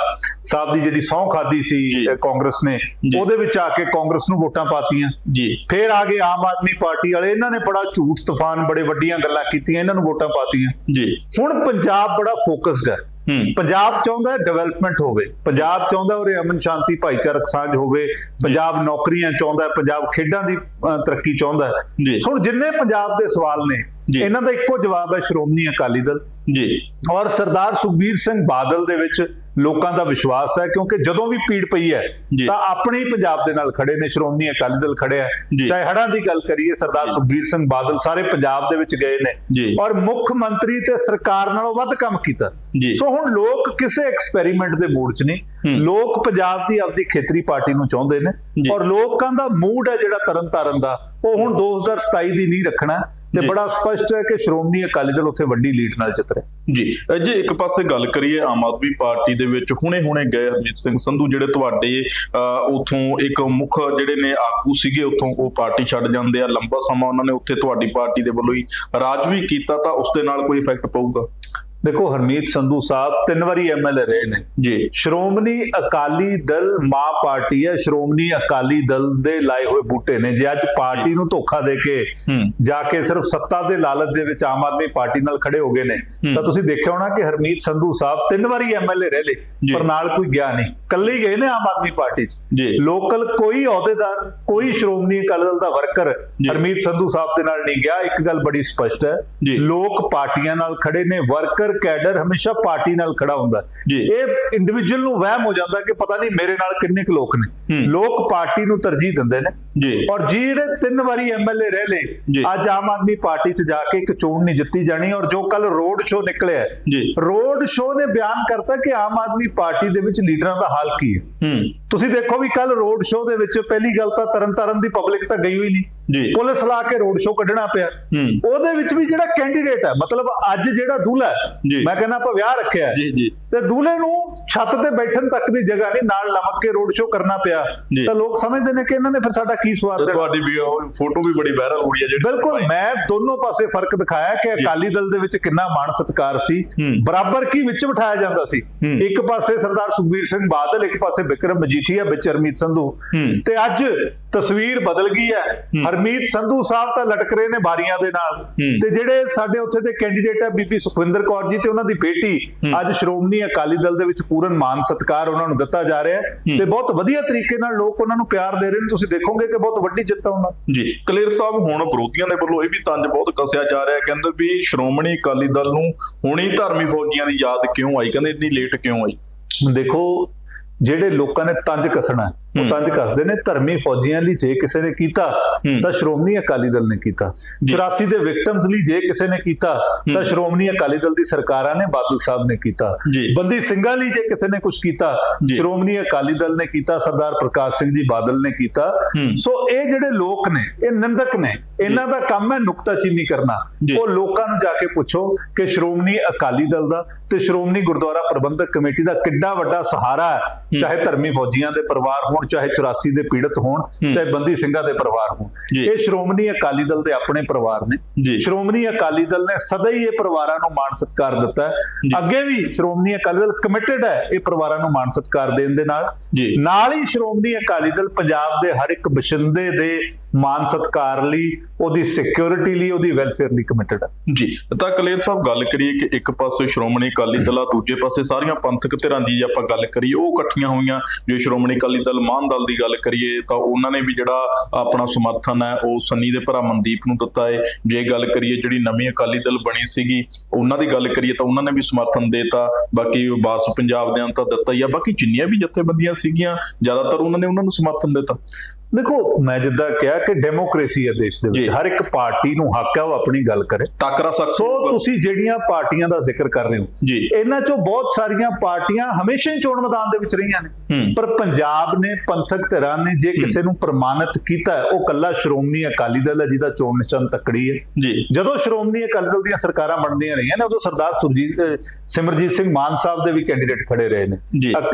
ਸਾਹਿਬ ਦੀ ਜਿਹੜੀ ਸਹੁੰ ਖਾਦੀ ਸੀ ਕਾਂਗਰਸ ਨੇ। ਉਹਦੇ ਵਿੱਚ ਆ ਕੇ ਕਾਂਗਰਸ ਨੂੰ ਵੋਟਾਂ ਪਾਤੀਆਂ। ਜੀ। ਫਿਰ ਆ ਗਏ ਆਮ ਆਦਮੀ ਪਾਰਟੀ ਵਾਲੇ ਇਹਨਾਂ ਨੇ ਬੜਾ ਝੂਠ ਤੂਫਾਨ ਬੜੇ ਵੱਡੀਆਂ ਗੱਲਾਂ ਕੀਤੀਆਂ ਇਹਨਾਂ ਨੂੰ ਵੋਟਾਂ ਪਾਤੀਆਂ। ਜੀ। ਹੁਣ ਪੰਜਾਬ ਬੜਾ ਫੋਕਸਡ ਹੂੰ। ਪੰਜਾਬ ਚਾਹੁੰਦਾ ਹੈ ਡਿਵੈਲਪਮੈਂਟ ਹੋਵੇ। ਪੰਜਾਬ ਚਾਹੁੰਦਾ ਉਰੇ ਅਮਨ ਸ਼ਾਂਤੀ ਭਾਈਚਾਰਕ ਸਾਂਝ ਹੋਵੇ। ਪੰਜਾਬ ਨੌਕਰੀਆਂ ਚਾਹੁੰਦਾ ਹੈ ਪੰਜਾਬ ਖੇਡਾਂ ਦੀ ਤਰੱਕੀ ਚਾਹੁੰਦਾ ਹੁਣ ਜਿੰਨੇ ਪੰਜਾਬ ਦੇ ਸਵਾਲ ਨੇ। ਇਹਨਾਂ ਦਾ ਇੱਕੋ ਜਵਾਬ ਹੈ ਸ਼੍ਰੋਮਣੀ ਅਕਾਲੀ ਦਲ। ਜੀ। ਔਰ ਸਰਦਾਰ ਸੁਖਬੀਰ ਸਿੰਘ ਬਾਦਲ ਦੇ ਵਿੱਚ ਲੋਕਾਂ ਦਾ ਵਿਸ਼ਵਾਸ ਹੈ ਕਿਉਂਕਿ ਜਦੋਂ ਵੀ ਪੀੜ ਪਈ ਹੈ। ਤਾਂ ਆਪਣੇ ਹੀ ਪੰਜਾਬ ਦੇ ਨਾਲ ਖੜੇ ਨੇ ਸ਼੍ਰੋਮਣੀ ਅਕਾਲੀ ਦਲ ਖੜਿਆ ਜੀ। ਚਾਹੇ ਹੜਾਂ ਦੀ ਗੱਲ ਕਰੀਏ ਸਰਦਾਰ ਸੁਖਬੀਰ ਸਿੰਘ ਬਾਦਲ ਸਾਰੇ ਪੰਜਾਬ ਦੇ ਵਿੱਚ ਗਏ ਨੇ। ਔਰ ਮੁੱਖ ਮੰਤਰੀ ਤੇ ਸਰਕਾਰ ਨਾਲੋਂ ਵੱਧ ਕੰਮ ਕੀਤਾ। ਸੋ ਹੁਣ ਲੋਕ ਕਿਸੇ ਐਕਸਪੈਰੀਮੈਂਟ ਦੇ ਮੂਡ 'ਚ ਨਹੀਂ ਹੂੰ। ਲੋਕ ਪੰਜਾਬ ਦੀ ਆਪਦੀ ਖੇਤਰੀ ਪਾਰਟੀ ਨੂੰ ਚਾਹੁੰਦੇ ਨੇ। ਔਰ ਲੋਕਾਂ ਦਾ ਮੂਡ ਹੈ ਜਿਹੜਾ ਤਰਨ ਤਾਰਨ ਦਾ ਉਹ ਹੁਣ 2027 ਦੀ ਨਹੀਂ ਰੱਖਣਾ ਤੇ। ਬੜਾ ਸਪਸ਼ਟ ਹੈ ਕਿ ਸ਼੍ਰੋਮਣੀ ਅਕਾਲੀ ਦਲ ਉੱਥੇ ਵੱਡੀ ਲੀਡ ਨਾਲ ਜਿੱਤ ਰਿਹਾ ਜੀ ਜੇ ਇੱਕ ਪਾਸੇ ਗੱਲ ਕਰੀਏ ਆਮ ਆਦਮੀ ਪਾਰਟੀ ਦੇ ਵਿੱਚ ਹੁਣੇ-ਹੁਣੇ ਗਏ ਹਰਜੀਤ ਸਿੰਘ ਸੰਧੂ, ਜਿਹੜੇ ਤੁਹਾਡੇ ਉਥੋਂ ਇੱਕ ਮੁੱਖ ਜਿਹੜੇ ਨੇ ਆਗੂ ਸੀਗੇ, ਉਥੋਂ ਉਹ ਪਾਰਟੀ ਛੱਡ ਜਾਂਦੇ ਆ। ਲੰਬਾ ਸਮਾਂ ਉਹਨਾਂ ਨੇ ਉੱਥੇ ਤੁਹਾਡੀ ਪਾਰਟੀ ਦੇ ਵੱਲੋਂ ਹੀ ਰਾਜ ਵੀ ਕੀਤਾ, ਤਾਂ ਉਸ ਦੇ ਨਾਲ ਕੋਈ ਇਫੈਕਟ ਪਊਗਾ? ਦੇਖੋ ਹਰਮੀਤ ਸੰਧੂ ਸਾਹਿਬ ਤਿੰਨ ਵਾਰੀ ਐਮਐਲਏ ਰਹੇ ਨੇ। ਜੀ। ਸ਼੍ਰੋਮਣੀ ਅਕਾਲੀ ਦਲ ਮਾਂ ਪਾਰਟੀ ਹੈ। ਸ਼੍ਰੋਮਣੀ ਅਕਾਲੀ ਦਲ ਦੇ ਲਾਏ ਹੋਏ ਬੂਟੇ ਨੇ। ਜੇ ਅੱਜ ਪਾਰਟੀ ਨੂੰ ਧੋਖਾ ਦੇ ਕੇ ਜਾ ਕੇ ਸਿਰਫ ਸੱਤਾ ਦੇ ਲਾਲਚ ਦੇ ਵਿੱਚ ਆਮ ਆਦਮੀ ਪਾਰਟੀ ਨਾਲ ਖੜੇ ਹੋ ਗਏ ਨੇ ਤਾਂ ਤੁਸੀਂ ਦੇਖਿਆ ਹੋਣਾ ਕਿ ਹਰਮੀਤ ਸੰਧੂ ਸਾਹਿਬ ਤਿੰਨ ਵਾਰੀ ਐਮਐਲਏ ਰਹੇ। ਲੇ ਪਰ ਨਾਲ ਕੋਈ ਗਿਆ ਨਹੀਂ। ਕੱਲੇ ਗਏ ਨੇ ਆਮ ਆਦਮੀ ਪਾਰਟੀ 'ਚ। ਜੀ। ਲੋਕਲ ਕੋਈ ਅਹੁਦੇਦਾਰ ਕੋਈ ਸ਼੍ਰੋਮਣੀ ਅਕਾਲੀ ਦਲ ਦਾ ਵਰਕਰ। ਹਰਮੀਤ ਸੰਧੂ ਸਾਹਿਬ ਦੇ ਨਾਲ ਨਹੀਂ ਗਿਆ। ਇੱਕ ਗੱਲ ਬੜੀ ਸਪਸ਼ਟ ਹੈ। ਲੋਕ ਪਾਰਟੀਆਂ ਨਾਲ ਖੜੇ ਨੇ ਵਰਕਰ ਕੈਡਰ ਹਮੇਸ਼ਾ ਪਾਰਟੀ ਨਾਲ ਖੜਾ ਹੁੰਦਾ। ਇਹ ਇੰਡੀਵਿਜੂਅਲ ਨੂੰ ਵਹਿਮ ਹੋ ਜਾਂਦਾ ਕਿ ਪਤਾ ਨਹੀਂ ਮੇਰੇ ਨਾਲ ਕਿੰਨੇ ਕੁ ਲੋਕ ਨੇ। ਲੋਕ ਪਾਰਟੀ ਨੂੰ ਤਰਜੀਹ ਦਿੰਦੇ ਨੇ। ਜੀ। ਔਰ ਜਿਹੜੇ ਤਿੰਨ ਵਾਰੀ ਐਮਐਲਏ ਰਹਿ। ਲਏ ਅੱਜ ਆਮ ਆਦਮੀ ਪਾਰਟੀ 'ਚ ਜਾ ਕੇ ਇੱਕ ਚੋਣ ਨਹੀਂ ਜਿੱਤੀ ਜਾਣੀ ਔਰ ਜੋ ਕੱਲ ਰੋਡ ਸ਼ੋਅ ਨਿਕਲਿਆ ਜੀ। ਰੋਡ ਸ਼ੋਅ ਨੇ ਬਿਆਨ ਕਰਤਾ ਕਿ ਆਮ ਆਦਮੀ ਪਾਰਟੀ ਦੇ ਵਿੱਚ ਲੀਡਰਾਂ ਦਾ ਹਾਲ ਕੀ ਹੈ। ਹੂੰ। ਤੁਸੀਂ ਦੇਖੋ ਵੀ ਕੱਲ ਰੋਡ ਸ਼ੋਅ ਦੇ ਵਿੱਚ ਪਹਿਲੀ ਗੱਲ ਤਾਂ ਤਰਨਤਾਰਨ ਦੀ ਪਬਲਿਕ ਤਾਂ ਗਈ ਹੋਈ ਨਹੀਂ। ਜੀ। ਪੁਲਿਸ ਲਾ ਕੇ ਰੋਡ ਸ਼ੋਅ ਕੱਢਣਾ ਪਿਆ। ਉਹਦੇ ਵਿੱਚ ਵੀ ਜਿਹੜਾ ਕੈਂਡੀਡੇਟ ਹੈ ਮਤਲਬ ਅੱਜ ਜਿਹੜਾ। ਹੈ ਮੈਂ ਕਹਿੰਦਾ ਆਪਾਂ ਵਿਆਹ ਰੱਖਿਆ ਜੀ ਜੀ। ਤੇ ਦੂਲੇ ਨੂੰ ਛੱਤ ਤੇ ਬੈਠਣ ਤੱਕ ਦੀ ਜਗ੍ਹਾ ਨਹੀਂ ਨਾਲ ਲਮਕ ਕੇ ਰੋਡ ਸ਼ੋਅ ਕਰਨਾ ਪਿਆ। ਤਾਂ ਲੋਕ ਸਮਝਦੇ ਨੇ ਕਿ ਇਹਨਾਂ ਨੇ ਫਿਰ ਸਾਡਾ ਕੀ ਸਵਾਦ ਦੇਣਾ? ਤੁਹਾਡੀ ਵੀ ਫੋਟੋ ਵੀ ਬੜੀ ਵਾਇਰਲ ਹੋ ਰਹੀ ਹੈ ਜਿਹੜੀ ਬਿਲਕੁਲ ਮੈਂ ਦੋਨੋਂ ਪਾਸੇ ਫ਼ਰਕ ਦਿਖਾਇਆ ਕਿ ਅਕਾਲੀ ਦਲ ਦੇ ਵਿੱਚ ਕਿੰਨਾ ਮਾਣ ਸਤਿਕਾਰ ਸੀ। ਬਰਾਬਰ ਕੀ ਵਿੱਚ ਬਿਠਾਇਆ ਜਾਂਦਾ ਸੀ। ਇੱਕ ਪਾਸੇ ਸਰਦਾਰ ਸੁਖਬੀਰ ਸਿੰਘ ਬਾਦਲ ਇੱਕ ਪਾਸੇ ਵਿਕਰਮ ਮਜੀਠੀਆ ਵਿੱਚ ਹਰਮੀਤ ਸੰਧੂ। ਤੇ ਅੱਜ ਤਸਵੀਰ ਬਦਲ ਗਈ ਹੈ। ਹਰਮੀਤ ਸੰਧੂ ਸਾਹਿਬ ਤਾਂ ਲਟਕ ਰਹੇ ਨੇ ਬਾਰੀਆਂ ਦੇ ਨਾਲ। ਤੇ ਜਿਹੜੇ ਸਾਡੇ ਉੱਥੇ ਦੇ ਕੈਂਡੀਡੇਟ ਹੈ ਬੀਬੀ ਸੁਖਵਿੰਦਰ ਕੌਰ ਜੀ ਤੇ ਉਹਨਾਂ ਦੀ ਬੇਟੀ ਅੱਜ ਸ਼੍ਰੋਮਣੀ ਅਕਾਲੀ ਦਲ ਦੇ ਵਿੱਚ ਪੂਰਨ ਮਾਨ ਸਤਿਕਾਰ ਉਹਨਾਂ ਨੂੰ ਦਿੱਤਾ ਜਾ ਰਿਹਾ ਹੈ। ਤੇ ਬਹੁਤ ਵਧੀਆ ਤਰੀਕੇ ਨਾਲ ਲੋਕ ਉਹਨਾਂ ਨੂੰ ਪਿਆਰ ਦੇ ਰਹੇ ਨੇ। ਤੁਸੀਂ ਦੇਖੋਗੇ ਕਿ ਬਹੁਤ ਵੱਡੀ ਜਿੱਤ ਹੈ ਉਹਨਾਂ ਦੀ। ਜੀ। ਕਲੇਰ ਸਾਹਿਬ ਹੁਣ ਵਿਰੋਧੀਆਂ ਦੇ ਵੱਲੋਂ ਇਹ ਵੀ ਤੰਜ ਬਹੁਤ ਕੱਸਿਆ ਜਾ ਰਿਹਾ ਕਹਿੰਦੇ ਵੀ ਸ਼੍ਰੋਮਣੀ ਅਕਾਲੀ ਦਲ ਨੂੰ ਹੁਣੀ ਧਰਮੀ ਫੌਜੀਆਂ ਦੀ ਯਾਦ ਕਿਉਂ ਆਈ? ਕਹਿੰਦੇ ਇੰਨੀ ਲੇਟ ਕਿਉਂ ਆਈ? ਦੇਖੋ ਜਿਹੜੇ ਲੋਕਾਂ ਨੇ ਤੰਜ ਕੱਸਣਾ ਉਹ ਤੰਜ ਕੱਸਦੇ ਨੇ ਧਰਮੀ ਫੌਜੀਆਂ ਲਈ ਜੇ ਕਿਸੇ ਨੇ ਕੀਤਾ। ਤਾਂ ਸ਼੍ਰੋਮਣੀ ਅਕਾਲੀ ਦਲ ਨੇ ਕੀਤਾ ਜੀ। 84 ਦੇ ਵਿਕਟਮਸ ਲਈ ਜੇ ਕਿਸੇ ਨੇ ਕੀਤਾ ਤਾਂ ਸ਼੍ਰੋਮਣੀ ਅਕਾਲੀ ਦਲ ਦੀ ਸਰਕਾਰਾਂ ਨੇ ਬਾਦਲ ਸਾਹਿਬ ਨੇ ਕੀਤਾ। ਬੰਦੀ ਸਿੰਘਾਂ ਲਈ ਜੇ ਕਿਸੇ ਨੇ ਕੁਝ ਕੀਤਾ। ਸ਼੍ਰੋਮਣੀ ਅਕਾਲੀ ਦਲ ਨੇ ਕੀਤਾ ਸਰਦਾਰ ਪ੍ਰਕਾਸ਼ ਸਿੰਘ ਜੀ ਬਾਦਲ ਨੇ ਕੀਤਾ। ਸੋ ਇਹ ਜਿਹੜੇ ਲੋਕ ਨੇ ਇਹ ਨਿੰਦਕ ਨੇ ਇਹਨਾਂ ਦਾ ਕੰਮ ਹੈ ਨੁਕਤਾਚੀਨੀ ਕਰਨਾ। ਉਹ ਲੋਕਾਂ ਨੂੰ ਜਾ ਕੇ ਪੁੱਛੋ ਕਿ ਸ਼੍ਰੋਮਣੀ ਅਕਾਲੀ ਦਲ ਦਾ ਤੇ ਸ਼੍ਰੋਮਣੀ ਗੁਰਦੁਆਰਾ ਪ੍ਰਬੰਧਕ ਕਮੇਟੀ ਦਾ ਕਿੱਡਾ ਵੱਡਾ ਸਹਾਰਾ ਹੈ ਚਾਹੇ ਧਰਮੀ ਫੌਜੀਆਂ ਦੇ ਪਰਿਵਾਰ ਹੋਣ ਚਾਹੇ 84 ਦੇ ਪੀੜਤ ਹੋਣ ਚਾਹੇ ਬੰਦੀ ਸਿੰਘਾਂ ਦੇ ਪਰਿਵਾਰ ਹੋਣ। ਇਹ ਸ਼੍ਰੋਮਣੀ ਅਕਾਲੀ ਦਲ ਦੇ ਆਪਣੇ ਪਰਿਵਾਰ ਨੇ। ਸ਼੍ਰੋਮਣੀ ਅਕਾਲੀ ਦਲ ਨੇ ਸਦਾ ਹੀ ਇਹ ਪਰਿਵਾਰਾਂ ਨੂੰ ਮਾਣ ਸਤਿਕਾਰ ਦਿੱਤਾ ਅੱਗੇ ਵੀ ਸ਼੍ਰੋਮਣੀ ਅਕਾਲੀ ਦਲ ਕਮਿਟਡ ਹੈ ਇਹ ਪਰਿਵਾਰਾਂ ਨੂੰ ਮਾਣ ਸਤਿਕਾਰ ਦੇਣ ਦੇ ਨਾਲ। ਨਾਲ ਹੀ ਸ਼੍ਰੋਮਣੀ ਅਕਾਲੀ ਦਲ ਪੰਜਾਬ ਦੇ ਹਰ ਇੱਕ ਬਸ਼ਿੰਦੇ ਦੇ ਮਾਨ ਸਤਿਕਾਰ ਲਈ, ਉਹਦੀ ਸਿਕਿਉਰਿਟੀ ਲਈ, ਉਹਦੀ ਵੈਲਫੇਅਰ ਲਈ ਕਮਿਟਡ ਹੈ ਜੀ, ਤਾਂ ਕਲੇਰ ਸਾਹਿਬ ਗੱਲ ਕਰੀਏ ਕਿ ਇੱਕ ਪਾਸੇ ਸ਼੍ਰੋਮਣੀ ਅਕਾਲੀ ਦਲ ਆ, ਦੂਜੇ ਪਾਸੇ ਸਾਰੀਆਂ ਪੰਥਕ ਧਿਰਾਂ ਦੀ ਜੇ ਆਪਾਂ ਗੱਲ ਕਰੀਏ, ਉਹ ਇਕੱਠੀਆਂ ਹੋਈਆਂ। ਜੇ ਸ਼੍ਰੋਮਣੀ ਅਕਾਲੀ ਦਲ ਮਾਨ ਦਲ ਦੀ ਗੱਲ ਕਰੀਏ, ਤਾਂ ਉਹਨਾਂ ਨੇ ਵੀ ਜਿਹੜਾ ਆਪਣਾ ਸਮਰਥਨ ਹੈ, ਉਹ ਸੰਨੀ ਦੇ ਭਰਾ ਮਨਦੀਪ ਨੂੰ ਦਿੱਤਾ ਹੈ ਜੇ ਗੱਲ ਕਰੀਏ ਜਿਹੜੀ ਨਵੀਂ ਅਕਾਲੀ ਦਲ ਬਣੀ ਸੀਗੀ, ਉਹਨਾਂ ਦੀ ਗੱਲ ਕਰੀਏ, ਤਾਂ ਉਹਨਾਂ ਨੇ ਵੀ ਸਮਰਥਨ ਦੇਤਾ। ਬਾਕੀ ਵਾਰਸ ਪੰਜਾਬ ਦੇ ਤਾਂ ਦਿੱਤਾ ਹੀ ਆ। ਬਾਕੀ ਜਿੰਨੀਆਂ ਵੀ ਜਥੇਬੰਦੀਆਂ ਸੀਗੀਆਂ, ਜ਼ਿਆਦਾਤਰ ਉਹਨਾਂ ਨੇ ਉਹਨਾਂ ਨੂੰ ਸਮਰਥਨ ਦਿੱਤਾ। ਦੇਖੋ ਮੈਂ ਜਿੱਦਾਂ ਕਿਹਾ ਕਿ ਡੈਮੋਕ੍ਰੇਸੀ ਹੈ ਦੇਸ਼ ਦੇ। ਵਿੱਚ ਹਰ ਇੱਕ ਪਾਰਟੀ ਨੂੰ ਹੱਕ ਹੈ ਉਹ ਆਪਣੀ ਗੱਲ ਕਰੇ। ਟਾਕਰਾ ਸੋ ਸਖਤ ਤੁਸੀਂ ਜਿਹੜੀਆਂ ਪਾਰਟੀਆਂ ਦਾ ਜ਼ਿਕਰ ਕਰ ਰਹੇ ਹੋ ਇਹਨਾਂ ਚੋਂ ਬਹੁਤ ਸਾਰੀਆਂ ਪਾਰਟੀਆਂ ਹਮੇਸ਼ਾ ਹੀ ਚੋਣ ਮੈਦਾਨ ਦੇ ਵਿੱਚ ਰਹੀਆਂ ਨੇ। ਪਰ ਪੰਜਾਬ ਨੇ ਪੰਥਕ ਧਿਰਾਂ ਨੇ ਜੇ ਕਿਸੇ ਨੂੰ ਪ੍ਰਮਾਣਿਤ ਕੀਤਾ ਉਹ ਕੱਲਾ ਸ਼੍ਰੋਮਣੀ ਅਕਾਲੀ ਦਲ ਹੈ ਜਿਹਦਾ ਚੋਣ ਨਿਸ਼ਾਨ ਤੱਕੜੀ ਹੈ। ਜਦੋਂ ਸ਼੍ਰੋਮਣੀ ਅਕਾਲੀ ਦਲ ਦੀਆਂ ਸਰਕਾਰਾਂ ਬਣਦੀਆਂ ਰਹੀਆਂ ਨੇ ਉਦੋਂ ਸਰਦਾਰ ਸੁਰਜੀਤ ਸਿਮਰਜੀਤ ਸਿੰਘ ਮਾਨ ਸਾਹਿਬ ਦੇ ਵੀ ਕੈਂਡੀਡੇਟ ਖੜੇ ਰਹੇ ਨੇ।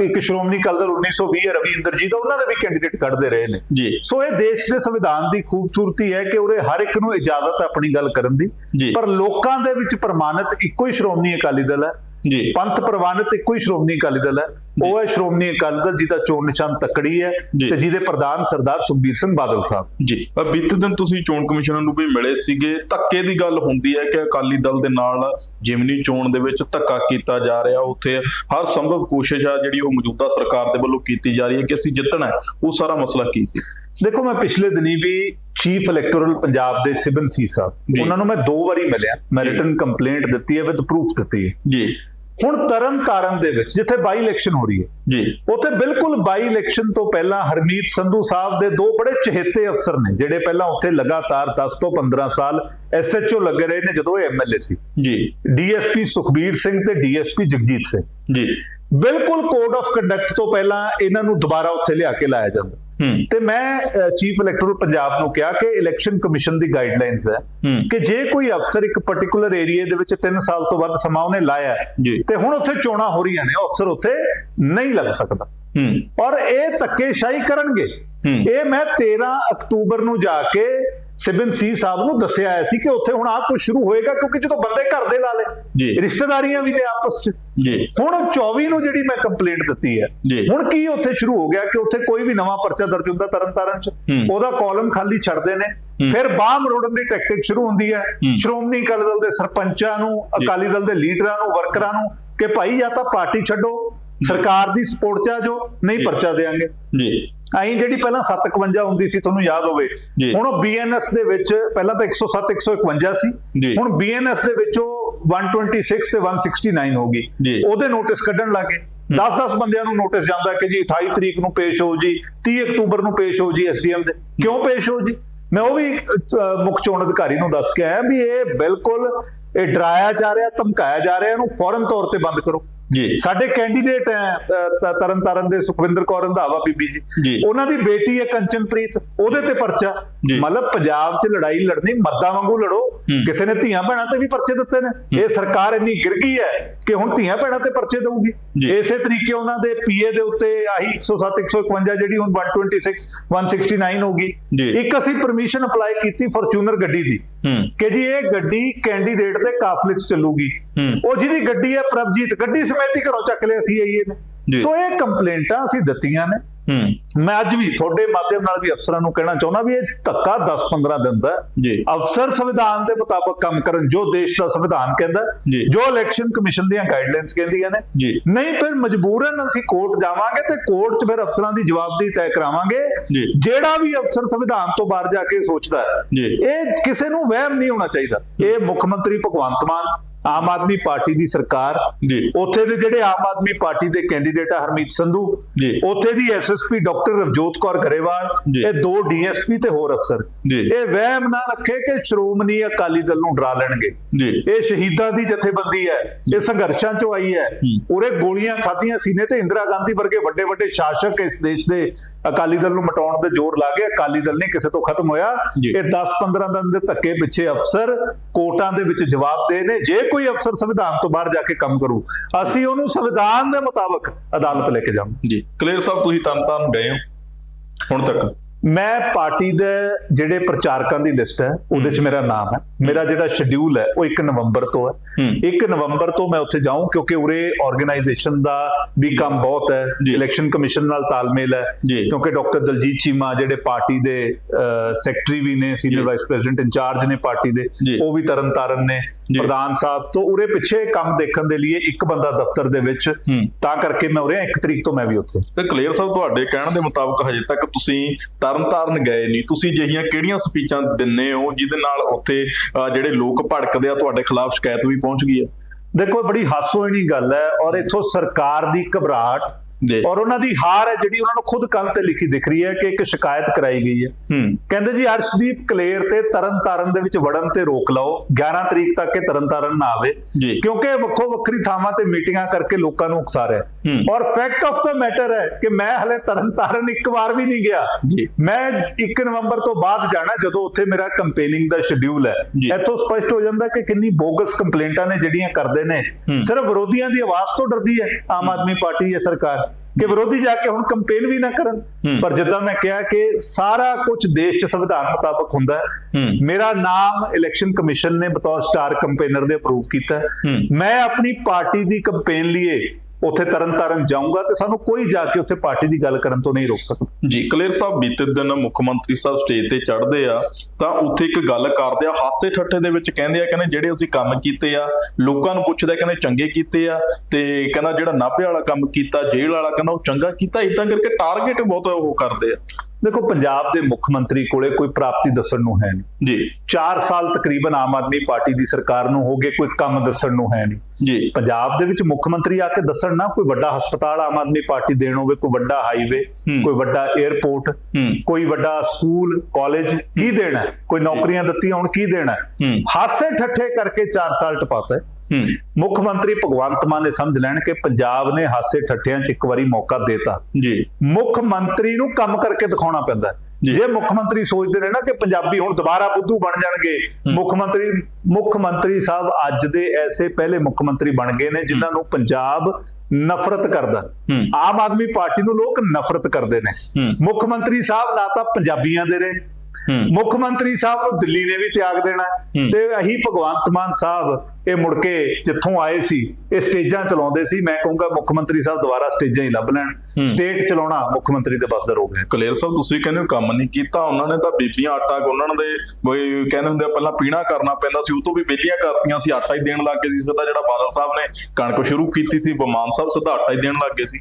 ਇੱਕ- ਸ਼੍ਰੋਮਣੀ ਅਕਾਲੀ ਦਲ 1920 ਹੈ, ਰਵੀ ਇੰਦਰ ਜੀ ਦਾ ਉਹਨਾਂ ਦੇ ਵੀ ਕੈਂਡੀਡੇਟ ਖੜਦੇ ਰਹੇ ਨੇ। ਜੀ। ਸੋ ਇਹ ਦੇਸ਼ ਦੇ ਸੰਵਿਧਾਨ ਦੀ ਖੂਬਸੂਰਤੀ ਹੈ ਕਿ ਉਰੇ ਹਰ ਇੱਕ ਨੂੰ ਇਜਾਜ਼ਤ ਹੈ ਆਪਣੀ ਗੱਲ ਕਰਨ ਦੀ। ਪਰ ਲੋਕਾਂ ਦੇ ਵਿੱਚ ਪ੍ਰਮਾਣਿਤ ਇੱਕੋ ਹੀ ਸ਼੍ਰੋਮਣੀ ਅਕਾਲੀ ਦਲ ਹੈ। ਜੀ। ਪੰਥ ਪ੍ਰਵਾਨਿਤ ਇੱਕੋ ਹੀ ਸ਼੍ਰੋਮਣੀ ਅਕਾਲੀ ਦਲ ਹੈ। ਉਹ ਹੈ ਸ਼੍ਰੋਮਣੀ ਅਕਾਲੀ ਦਲ ਜਿਹਦਾ ਚੋਣ ਨਿਸ਼ਾਨ ਤੱਕੜੀ ਹੈ। ਤੇ ਜਿਹਦੇ ਪ੍ਰਧਾਨ ਸਰਦਾਰ ਸੁਖਬੀਰ ਸਿੰਘ ਬਾਦਲ ਸਾਹਿਬ। ਜੀ। ਬੀਤੇ ਦਿਨ ਤੁਸੀਂ ਚੋਣ ਕਮਿਸ਼ਨਰ ਨੂੰ ਵੀ ਮਿਲੇ ਸੀਗੇ। ਧੱਕੇ ਦੀ ਗੱਲ ਹੁੰਦੀ ਹੈ ਕਿ ਅਕਾਲੀ ਦਲ ਦੇ ਨਾਲ ਜਿਮਨੀ ਚੋਣ ਦੇ ਵਿੱਚ ਧੱਕਾ ਕੀਤਾ ਜਾ ਰਿਹਾ। ਉੱਥੇ ਹਰ ਸੰਭਵ ਕੋਸ਼ਿਸ਼ ਆ ਜਿਹੜੀ ਉਹ ਮੌਜੂਦਾ ਸਰਕਾਰ ਦੇ ਵੱਲੋਂ ਕੀਤੀ ਜਾ ਰਹੀ ਹੈ ਕਿ ਅਸੀਂ ਜਿੱਤਣਾ ਹੈ। ਉਹ ਸਾਰਾ ਮਸਲਾ ਕੀ ਸੀ? ਦੇਖੋ ਮੈਂ ਪਿਛਲੇ ਦਿਨੀ ਵੀ ਚੀਫ ਇਲੈਕਟੋਰਲ ਪੰਜਾਬ ਦੇ ਸਿਬਨ ਸੀ। ਸਾਹਿਬ ਉਹਨਾਂ ਨੂੰ ਮੈਂ ਦੋ ਵਾਰੀ ਮਿਲਿਆ। ਮੈਂ। ਰਿਟਨ ਕੰਪਲੇਂਟ ਦਿੱਤੀ ਹੈ ਵਿਦ ਪ੍ਰੂਫ ਦਿੱਤੀ ਹੈ। ਜੀ। ਹੁਣ ਤਰਨ ਤਾਰਨ ਦੇ ਵਿੱਚ ਜਿੱਥੇ ਬਾਈ ਇਲੈਕਸ਼ਨ ਹੋ ਰਹੀ ਹੈ ਜੀ। ਉੱਥੇ ਬਿਲਕੁਲ ਬਾਈ ਇਲੈਕਸ਼ਨ ਤੋਂ ਪਹਿਲਾਂ ਹਰਮੀਤ ਸੰਧੂ ਸਾਹਿਬ ਦੇ ਦੋ ਬੜੇ ਚਹੇਤੇ ਅਫਸਰ ਨੇ ਜਿਹੜੇ ਪਹਿਲਾਂ ਉੱਥੇ ਲਗਾਤਾਰ 10 ਤੋਂ 15 ਸਾਲ ਐਸਐਚਓ ਲੱਗੇ ਰਹੇ ਨੇ ਜਦੋਂ ਇਹ ਐਮਐਲਏ ਸੀ। ਜੀ। ਡੀਐਸਪੀ ਸੁਖਬੀਰ ਸਿੰਘ ਤੇ ਡੀਐਸਪੀ ਜਗਜੀਤ ਸਿੰਘ। ਜੀ। ਬਿਲਕੁਲ ਕੋਡ ਆਫ ਕੰਡਕਟ ਤੋਂ ਪਹਿਲਾਂ ਇਹਨਾਂ ਨੂੰ ਦੁਬਾਰਾ ਉੱਥੇ ਲਿਆ ਕੇ ਲਾਇਆ ਜਾਂਦਾ। ਤੇ ਮੈਂ ਚੀਫ ਇਲੈਕਟੋਰਲ ਪੰਜਾਬ ਨੂੰ ਕਿਹਾ ਕਿ ਇਲੈਕਸ਼ਨ ਕਮਿਸ਼ਨ ਦੀ ਗਾਈਡਲਾਈਨਸ ਹੈ ਕਿ ਜੇ ਕੋਈ ਅਫਸਰ ਇੱਕ ਪਾਰਟਿਕੂਲਰ ਏਰੀਆ ਦੇ ਵਿੱਚ 3 ਸਾਲ ਤੋਂ ਵੱਧ ਸਮਾਂ ਉਹਨੇ ਲਾਇਆ। ਤੇ ਹੁਣ ਉੱਥੇ ਚੋਣਾਂ ਹੋ ਰਹੀਆਂ ਨੇ ਉਹ ਅਫਸਰ ਉੱਥੇ ਨਹੀਂ ਲੱਗ ਸਕਦਾ ਔਰ ਇਹ ਧੱਕੇਸ਼ਾਹੀ ਕਰਨਗੇ। ਇਹ ਮੈਂ 13 ਅਕਤੂਬਰ ਨੂੰ ਜਾ ਕੇ ਸਿਬਨ ਸੀ ਸਾਹਿਬ ਨੂੰ ਦੱਸਿਆ ਆਇਆ ਸੀ ਕਿ ਉੱਥੇ ਹੁਣ ਆਹ ਕੁਝ ਸ਼ੁਰੂ ਹੋਏਗਾ ਕਿਉਂਕਿ ਜਦੋਂ ਬੰਦੇ ਘਰ ਦੇ ਲਾ। ਲੇ ਰਿਸ਼ਤੇਦਾਰੀਆਂ ਵੀ ਨੇ ਆਪਸ 'ਚ ਜੀ। ਹੁਣ 24 ਨੂੰ ਜਿਹੜੀ ਮੈਂ ਕੰਪਲੇਂਟ ਦਿੱਤੀ ਹੈ ਜੀ। ਹੁਣ ਕੀ ਉੱਥੇ ਸ਼ੁਰੂ ਹੋ ਗਿਆ ਕਿ ਉੱਥੇ ਕੋਈ ਵੀ ਨਵਾਂ ਪਰਚਾ ਦਰਜ ਹੁੰਦਾ ਤਰਨਤਾਰਨ ਚ। ਉਹਦਾ ਕਾਲਮ ਖਾਲੀ ਛੱਡਦੇ ਨੇ। ਫਿਰ ਬਾਹ ਮਰੋੜਨ ਦੀ ਟੈਕਟਿਕ ਸ਼ੁਰੂ ਹੁੰਦੀ ਹੈ। ਸ਼੍ਰੋਮਣੀ ਅਕਾਲੀ ਦਲ ਦੇ ਸਰਪੰਚਾਂ ਨੂੰ ਅਕਾਲੀ ਦਲ ਦੇ ਲੀਡਰਾਂ ਨੂੰ ਵਰਕਰਾਂ ਨੂੰ ਕਿ ਭਾਈ ਜਾਂ ਤਾਂ ਪਾਰਟੀ ਛੱਡੋ ਸਰਕਾਰ ਦੀ ਸਪੋਰਟ ਚ ਆ ਜਾਓ ਨਹੀਂ ਪਰਚਾ ਦੇਾਂਗੇ ਜੀ। ਆਈ ਜਿਹੜੀ ਪਹਿਲਾਂ 751 ਹੁੰਦੀ ਸੀ ਤੁਹਾਨੂੰ ਯਾਦ ਹੋਵੇ। ਜੀ। ਹੁਣ ਉਹ BNS ਦੇ ਵਿੱਚ ਪਹਿਲਾਂ ਤਾਂ 107 151 ਸੀ ਜੀ। ਹੁਣ BNS ਦੇ ਵਿੱਚ ਉਹ 126 ਤੇ 169 ਹੋ ਗਈ। ਉਹਦੇ ਨੋਟਿਸ ਕੱਢਣ ਲੱਗੇ। 10-10 ਬੰਦਿਆਂ ਨੂੰ ਨੋਟਿਸ ਜਾਂਦਾ ਕਿ ਜੀ 28 ਤਰੀਕ ਨੂੰ ਪੇਸ਼ ਹੋ ਜੀ 30 ਅਕਤੂਬਰ ਨੂੰ ਪੇਸ਼ ਹੋ ਜੀ ਐਸਡੀਐਮ ਦੇ। ਕਿਉਂ ਪੇਸ਼ ਹੋ ਜੀ? ਮੈਂ ਉਹ ਵੀ ਮੁੱਖ ਚੋਣ ਅਧਿਕਾਰੀ ਨੂੰ ਦੱਸ ਕੇ ਆਇਆ ਵੀ ਇਹ ਬਿਲਕੁਲ ਇਹ ਡਰਾਇਆ ਜਾ ਰਿਹਾ ਧਮਕਾਇਆ ਜਾ ਰਿਹਾ ਇਹਨੂੰ ਫੌਰਨ ਤੌਰ ਤੇ ਬੰਦ ਕਰੋ। ਜੀ ਸਾਡੇ ਕੈਂਡੀਡੇਟ ਹੈ ਤਰਨ ਤਾਰਨ ਦੇ ਸੁਖਵਿੰਦਰ ਕੌਰ ਰੰਧਾਵਾ ਬੀਬੀ ਜੀ। ਉਹਨਾਂ ਦੀ ਬੇਟੀ ਹੈ ਕੰਚਨਪ੍ਰੀਤ ਉਹਦੇ ਤੇ ਪਰਚਾ। ਮਤਲਬ ਪੰਜਾਬ 'ਚ ਲੜਾਈ ਲੜਨੀ ਮਰਦਾਂ ਵਾਂਗੂ ਲੜੋ। ਕਿਸੇ ਨੇ ਧੀਆਂ ਭੈਣਾਂ ਤੇ ਵੀ ਪਰਚੇ ਦਿੱਤੇ ਨੇ ਇਹ ਸਰਕਾਰ ਇੰਨੀ ਗਿਰ ਗਈ ਹੈ ਕਿ ਹੁਣ ਧੀਆਂ ਭੈਣਾਂ ਤੇ ਪਰਚੇ। ਦਊਗੀ ਇਸੇ ਤਰੀਕੇ ਉਹਨਾਂ ਦੇ ਪੀਏ ਦੇ ਉੱਤੇ ਆਹੀ 107 151 ਜਿਹੜੀ ਹੁਣ 126 169 ਹੋ ਜੀ। ਗਈ ਇੱਕ ਅਸੀਂ ਪਰਮਿਸ਼ਨ ਅਪਲਾਈ ਕੀਤੀ ਫੋਰਚੂਨਰ ਗੱਡੀ ਦੀ ਕਿ ਜੀ ਇਹ ਗੱਡੀ ਕੈਂਡੀਡੇਟ ਦੇ ਕਾਫਲੇ 'ਚ ਚੱਲੂਗੀ। ਉਹ ਜਿਹਦੀ ਗੱਡੀ ਹੈ ਪ੍ਰਭਜੀਤ ਗੱਡੀ ਸਮੇਤ ਹੀ ਘਰੋਂ ਚੱਕ ਲਿਆ ਸੀ ਆਈਏ। ਨੇ ਸੋ ਇਹ ਕੰਪਲੇਂਟਾਂ ਅਸੀਂ ਦਿੱਤੀਆਂ ਨੇ ਮੈਂ ਅੱਜ ਵੀ ਤੁਹਾਡੇ ਮਾਧਿਅਮ ਨਾਲ ਵੀ ਅਫਸਰਾਂ ਨੂੰ ਕਹਿਣਾ ਚਾਹੁੰਦਾ ਵੀ ਇਹ ਧੱਕਾ 10-15 ਦਿਨ ਦਾ। ਜੀ ਅਫਸਰ ਸੰਵਿਧਾਨ ਦੇ ਮੁਤਾਬਕ ਕੰਮ ਕਰਨ ਜੋ ਦੇਸ਼ ਦਾ ਸੰਵਿਧਾਨ ਕਹਿੰਦਾ ਜੀ। ਇਲੈਕਸ਼ਨ ਕਮਿਸ਼ਨ ਦੀਆਂ ਗਾਈਡਲਾਈਨਸ ਕਹਿੰਦੀਆਂ ਨੇ ਜੀ। ਨਹੀਂ ਫਿਰ ਮਜਬੂਰਨ ਅਸੀਂ ਕੋਰਟ ਜਾਵਾਂਗੇ ਤੇ ਕੋਰਟ 'ਚ ਫਿਰ ਅਫਸਰਾਂ ਦੀ ਜਵਾਬਦੇਹੀ ਤੈਅ ਕਰਾਵਾਂਗੇ। ਜਿਹੜਾ ਵੀ ਅਫਸਰ ਸੰਵਿਧਾਨ ਤੋਂ ਬਾਹਰ ਜਾ ਕੇ ਸੋਚਦਾ। ਇਹ ਕਿਸੇ ਨੂੰ ਵਹਿਮ ਨਹੀਂ ਹੋਣਾ ਚਾਹੀਦਾ ਇਹ ਮੁੱਖ ਮੰਤਰੀ ਭਗਵੰਤ ਮਾਨ ਆਮ ਆਦਮੀ ਪਾਰਟੀ ਦੀ ਸਰਕਾਰ ਜੀ। ਉੱਥੇ ਦੇ ਜਿਹੜੇ ਆਮ ਆਦਮੀ ਪਾਰਟੀ ਦੇ ਕੈਂਡੀਡੇਟ ਆ ਹਰਮੀਤ ਸੰਧੂ ਜੀ। ਉੱਥੇ ਦੀ ਐਸਐਸਪੀ ਡਾਕਟਰ ਰਵਜੋਤ ਕੌਰ ਗਰੇਵਾਲ। ਇਹ ਦੋ ਡੀਐਸਪੀ ਤੇ ਹੋਰ ਅਫਸਰ। ਇਹ ਵਹਿਮ ਨਾ ਰੱਖੇ ਕਿ ਸ਼੍ਰੋਮਣੀ ਅਕਾਲੀ ਦਲ ਨੂੰ ਡਰਾ ਲੈਣਗੇ। ਜੀ। ਇਹ ਸ਼ਹੀਦਾਂ ਦੀ ਜਥੇਬੰਦੀ ਹੈ। ਇਹ ਸੰਘਰਸ਼ਾਂ ਚੋਂ ਆਈ ਹੈ। ਉਰੇ ਗੋਲੀਆਂ ਖਾਧੀਆਂ ਸੀਨੇ ਤੇ ਇੰਦਰਾ ਗਾਂਧੀ ਵਰਗੇ ਵੱਡੇ ਵੱਡੇ ਸ਼ਾਸਕ ਇਸ ਦੇਸ਼ ਦੇ ਅਕਾਲੀ ਦਲ ਨੂੰ ਮਟਾਉਣ ਦੇ ਜ਼ੋਰ ਲਾ ਕੇ ਅਕਾਲੀ ਦਲ ਨਹੀਂ ਕਿਸੇ ਤੋਂ ਖਤਮ ਹੋਇਆ। ਇਹ 10-15 ਦਿਨ ਦੇ ਧੱਕੇ ਪਿੱਛੇ ਅਫਸਰ ਕੋਰਟਾਂ ਦੇ ਵਿੱਚ ਜਵਾਬ ਦੇ ਨੇ। ਜੇ ਕੋਈ ਅਫਸਰ ਸੰਵਿਧਾਨ ਤੋਂ ਬਾਹਰ ਜਾ ਕੇ ਕੰਮ ਕਰੂ ਅਸੀਂ ਉਹਨੂੰ ਸੰਵਿਧਾਨ ਦੇ ਮੁਤਾਬਕ ਅਦਾਲਤ ਲੈ ਕੇ ਜਾਵਾਂਗੇ ਜੀ ਕਲੀਅਰ ਸਾਹਿਬ ਤੁਸੀਂ ਤਨ ਤਨ ਗਏ ਹੋ ਹੁਣ ਤੱਕ ਮੈਂ ਪਾਰਟੀ ਦੇ ਜਿਹੜੇ ਪ੍ਰਚਾਰਕਾਂ ਦੀ ਲਿਸਟ ਹੈ ਉਹਦੇ 'ਚ ਮੇਰਾ ਨਾਮ ਹੈ ਮੇਰਾ ਜਿਹੜਾ ਸ਼ਡਿਊਲ ਹੈ ਉਹ 1 ਨਵੰਬਰ ਤੋਂ ਹੈ ਹੂੰ। 1 ਨਵੰਬਰ ਤੋਂ ਮੈਂ ਉੱਥੇ ਜਾਊਂ ਕਿਉਂਕਿ ਉਰੇ ਆਰਗੇਨਾਈਜੇਸ਼ਨ ਦਾ ਵੀ ਕੰਮ ਬਹੁਤ ਹੈ। ਇਲੈਕਸ਼ਨ ਕਮਿਸ਼ਨ ਨਾਲ ਤਾਲਮੇਲ ਹੈ। ਕਿਉਂਕਿ ਡਾਕਟਰ ਦਲਜੀਤ ਚੀਮਾ ਜਿਹੜੇ ਪਾਰਟੀ ਦੇ ਸੈਕਟਰੀ ਵੀ ਨੇ ਸੀਨੀਅਰ। ਵਾਈਸ ਪ੍ਰੈਜ਼ੀਡੈਂਟ ਇੰਚਾਰਜ ਨੇ ਪਾਰਟੀ ਦੇ। ਉਹ ਵੀ ਤਰਨਤਾਰਨ ਨੇ। ਪ੍ਰਧਾਨ ਸਾਹਿਬ ਤੋਂ ਉਰੇ ਪਿੱਛੇ ਕੰਮ ਦੇਖਣ ਦੇ ਲਈ ਇੱਕ ਬੰਦਾ ਦਫ਼ਤਰ ਦੇ ਵਿੱਚ। ਤਾਂ ਕਰਕੇ ਮੈਂ ਉਰੇ 1 ਤਰੀਕ ਤੋਂ ਮੈਂ ਵੀ ਉੱਥੇ। ਤੇ ਕਲੀਅਰ ਸਾਹਿਬ ਤੁਹਾਡੇ ਕਹਿਣ ਦੇ ਮੁਤਾਬਕ ਹਜੇ ਤੱਕ ਤੁਸੀਂ ਤਰਨਤਾਰਨ ਗਏ ਨਹੀਂ। ਤੁਸੀਂ ਜਿਹੀਆਂ ਕਿਹੜੀਆਂ ਸਪੀਚਾਂ ਦਿੰਨੇ ਹੋ ਜਿਹਦੇ ਨਾਲ ਉੱਥੇ ਜਿਹੜੇ ਲੋਕ ਭੜਕਦੇ ਆ ਤੁਹਾਡੇ ਖਿਲਾਫ ਸ਼ਿਕਾਇਤ ਵੀ ਪਹੁੰਚ ਗਈ ਹੈ? ਦੇਖੋ ਬੜੀ ਹਾਸੋਹੀਣੀ ਗੱਲ ਹੈ ਔਰ ਇੱਥੋਂ ਸਰਕਾਰ ਦੀ ਘਬਰਾਹਟ ਔਰ ਉਹਨਾਂ ਦੀ ਹਾਰ ਹੈ ਜਿਹੜੀ ਉਹਨਾਂ ਨੂੰ ਖੁਦ ਕੰਨ ਤੇ ਲਿਖੀ ਦਿਖ ਰਹੀ ਹੈ ਕਿ ਇੱਕ ਸ਼ਿਕਾਇਤ ਕਰਾਈ ਗਈ ਹੈ। ਕਹਿੰਦੇ ਜੀ ਅਰਸ਼ਦੀਪ ਕਲੇਰ ਤੇ ਤਰਨਤਾਰਨ ਦੇ ਵਿੱਚ ਵੜਨ ਤੇ ਰੋਕ ਲਾਓ। 11 ਤਰੀਕ ਤੱਕ ਇਹ ਤਰਨਤਾਰਨ ਨਾ ਆਵੇ। ਕਿਉਂਕਿ ਵੱਖੋ ਵੱਖਰੀ ਥਾਵਾਂ ਤੇ ਮੀਟਿੰਗਾਂ ਕਰਕੇ ਲੋਕਾਂ ਨੂੰ ਉਕਸਾ ਰਿਹਾ। ਔਰ ਫੈਕਟ ਆਫ ਦਾ ਮੈਟਰ ਹੈ ਕਿ ਮੈਂ ਹਲੇ ਤਰਨਤਾਰਨ ਇੱਕ ਵਾਰ ਵੀ ਨਹੀਂ ਗਿਆ। ਮੈਂ 1 ਨਵੰਬਰ ਤੋਂ ਬਾਅਦ ਜਾਣਾ ਜਦੋਂ ਉੱਥੇ ਮੇਰਾ ਕੰਪੇਨਿੰਗ ਦਾ ਸ਼ਡਿਊਲ ਹੈ। ਇੱਥੋਂ ਸਪਸ਼ਟ ਹੋ ਜਾਂਦਾ ਕਿ ਕਿੰਨੀ ਬੋਗਸ ਕੰਪਲੇਂਟਾਂ ਨੇ ਜਿਹੜੀਆਂ ਕਰਦੇ ਨੇ। ਸਿਰਫ ਵਿਰੋਧੀਆਂ ਦੀ ਆਵਾਜ਼ ਤੋਂ ਡਰਦੀ ਹੈ ਆਮ ਆਦਮੀ ਪਾਰਟੀ ਜਾਂ ਸਰਕਾਰ। ਕਿ ਵਿਰੋਧੀ ਜਾ ਕੇ ਹੁਣ ਕੰਪੇਨ ਵੀ ਨਾ ਕਰਨ। ਪਰ ਜਿੱਦਾਂ ਮੈਂ ਕਿਹਾ ਕਿ ਸਾਰਾ ਕੁਝ ਦੇਸ਼ 'ਚ ਸੰਵਿਧਾਨ ਮੁਤਾਬਕ ਹੁੰਦਾ ਹੈ। ਮੇਰਾ ਨਾਮ ਇਲੈਕਸ਼ਨ ਕਮਿਸ਼ਨ ਨੇ ਬਤੌਰ ਸਟਾਰ ਕੰਪੇਨਰ ਦੇ ਅਪਰੂਵ ਕੀਤਾ। ਮੈਂ ਆਪਣੀ ਪਾਰਟੀ ਦੀ ਕੰਪੇਨ ਲਈ ਉੱਥੇ ਤਰਨਤਾਰਨ ਜਾਊਂਗਾ ਤੇ ਸਾਨੂੰ ਕੋਈ ਜਾ ਕੇ ਉੱਥੇ ਪਾਰਟੀ ਦੀ ਗੱਲ ਕਰਨ ਤੋਂ ਨਹੀਂ ਰੋਕ ਸਕਦਾ। ਜੀ, ਕਲੇਰ ਸਾਹਿਬ, ਬੀਤੇ ਦਿਨ ਮੁੱਖ ਮੰਤਰੀ ਸਾਹਿਬ ਸਟੇਜ ਤੇ ਚੜ੍ਹਦੇ ਆ, ਤਾਂ ਉੱਥੇ ਇੱਕ ਗੱਲ ਕਰਦੇ ਆ, ਹਾਸੇ ਠੱਠੇ ਦੇ ਵਿੱਚ ਕਹਿੰਦੇ ਆ, ਕਹਿੰਦੇ ਜਿਹੜੇ ਅਸੀਂ ਕੰਮ ਕੀਤੇ ਆ, ਲੋਕਾਂ ਨੂੰ ਪੁੱਛਦਾ ਕਹਿੰਦੇ ਚੰਗੇ ਕੀਤੇ ਆ, ਤੇ ਕਹਿੰਦਾ ਜਿਹੜਾ ਨਾਭੇ ਵਾਲਾ ਕੰਮ ਕੀਤਾ, ਜੇਲ੍ਹ ਵਾਲਾ ਕਹਿੰਦਾ ਉਹ ਚੰਗਾ ਕੀਤਾ ਇਦਾਂ ਕਰਕੇ ਟਾਰਗੇਟ ਬਹੁਤ ਉਹ ਕਰਦੇ ਆ। ਦੇਖੋ ਪੰਜਾਬ ਦੇ ਮੁੱਖ ਮੰਤਰੀ ਕੋਲੇ ਕੋਈ ਪ੍ਰਾਪਤੀ ਦੱਸਣ ਨੂੰ ਹੈ ਨਹੀਂ ਜੀ 4 ਸਾਲ ਤਕਰੀਬਨ ਆਮ ਆਦਮੀ ਪਾਰਟੀ ਦੀ ਸਰਕਾਰ ਨੂੰ ਹੋ ਗਏ ਕੋਈ ਕੰਮ ਦੱਸਣ ਨੂੰ ਹੈ ਨਹੀਂ ਜੀ ਪੰਜਾਬ ਦੇ ਵਿੱਚ ਮੁੱਖ ਮੰਤਰੀ ਆ ਕੇ ਦੱਸਣ ਨਾ ਕੋਈ ਵੱਡਾ ਹਸਪਤਾਲ ਆਮ ਆਦਮੀ ਪਾਰਟੀ ਦੇਣ ਹੋਵੇ ਕੋਈ ਵੱਡਾ ਹਾਈਵੇ। ਕੋਈ ਵੱਡਾ 에ਅਰਪੋਰਟ। ਕੋਈ ਵੱਡਾ ਸਕੂਲ ਕਾਲਜ ਕੀ ਦੇਣਾ? ਕੋਈ ਨੌਕਰੀਆਂ ਦਿੱਤੀਆਂ ਹੁਣ ਕੀ ਦੇਣਾ। ਹਾਸੇ ਠੱਠੇ ਕਰਕੇ 4 ਸਾਲ ਟਪਾਤਾ ਮੁੱਖ ਮੰਤਰੀ ਭਗਵੰਤ ਮਾਨ ਨੇ ਸਮਝ ਲੈਣ ਕਿ ਪੰਜਾਬ ਨੇ ਹਾਸੇ ਠੱਠਿਆਂ 'ਚ ਇੱਕ ਵਾਰੀ ਮੌਕਾ ਦੇਤਾ ਜੀ ਮੁੱਖ ਮੰਤਰੀ ਨੂੰ ਕੰਮ ਕਰਕੇ ਦਿਖਾਉਣਾ ਪੈਂਦਾ। ਜੀ। ਮੁੱਖ ਮੰਤਰੀ ਸੋਚਦੇ ਨੇ ਨਾ ਕਿ ਪੰਜਾਬੀ ਹੁਣ ਦੁਬਾਰਾ ਬੁੱਧੂ ਬਣ ਜਾਣਗੇ ਮੁੱਖ ਮੰਤਰੀ ਮੁੱਖ ਮੰਤਰੀ ਸਾਹਿਬ ਅੱਜ ਦੇ ਐਸੇ ਪਹਿਲੇ ਮੁੱਖ ਮੰਤਰੀ ਬਣ ਗਏ ਨੇ ਜਿਨ੍ਹਾਂ ਨੂੰ ਪੰਜਾਬ ਨਫ਼ਰਤ ਕਰਦਾ। ਆਮ ਆਦਮੀ ਪਾਰਟੀ ਨੂੰ ਲੋਕ ਨਫ਼ਰਤ ਕਰਦੇ ਨੇ। ਮੁੱਖ ਮੰਤਰੀ ਸਾਹਿਬ ਨਾ ਤਾਂ ਪੰਜਾਬੀਆਂ ਦੇ ਨੇ। ਮੁੱਖ ਮੰਤਰੀ ਸਾਹਿਬ ਨੂੰ ਦਿੱਲੀ ਨੇ ਵੀ ਤਿਆਗ ਦੇਣਾ। ਤੇ ਅਹੀ ਭਗਵੰਤ ਮਾਨ ਸਾਹਿਬ ਇਹ ਮੁੜ ਕੇ ਜਿੱਥੋਂ ਆਏ ਸੀ ਇਹ ਸਟੇਜਾਂ ਚਲਾਉਂਦੇ ਸੀ। ਮੈਂ ਕਹੂੰਗਾ ਮੁੱਖ ਮੰਤਰੀ ਸਾਹਿਬ ਦੁਬਾਰਾ ਸਟੇਜਾਂ ਹੀ ਲੱਭ ਲੈਣ। ਸਟੇਟ ਚਲਾਉਣਾ ਮੁੱਖ ਮੰਤਰੀ ਦੇ ਬਸ ਦਾ ਰੋਗ ਹੈ। ਕਲੀਅਰ ਸਾਹਿਬ ਤੁਸੀਂ ਕਹਿੰਦੇ ਹੋ ਕੰਮ ਨਹੀਂ ਕੀਤਾ ਉਹਨਾਂ ਨੇ ਤਾਂ ਬੀਬੀਆਂ ਆਟਾ ਗੁੰਨਣ ਦੇ ਕਹਿੰਦੇ ਹੁੰਦੇ ਆ ਪਹਿਲਾਂ ਪੀਣਾ ਕਰਨਾ ਪੈਂਦਾ ਸੀ ਉਹ ਤੋਂ ਵੀ ਵਿਹਲੀਆਂ ਕਰਤੀਆਂ ਸੀ ਆਟਾ ਹੀ ਦੇਣ ਲੱਗ ਗਏ ਸੀ। ਸਿੱਧਾ ਜਿਹੜਾ ਬਾਦਲ ਸਾਹਿਬ ਨੇ ਕਣਕ ਸ਼ੁਰੂ ਕੀਤੀ ਸੀ ਬਮਾਨ ਸਾਹਿਬ ਸਿੱਧਾ ਆਟਾ ਹੀ ਦੇਣ ਲੱਗ ਗਏ ਸੀ।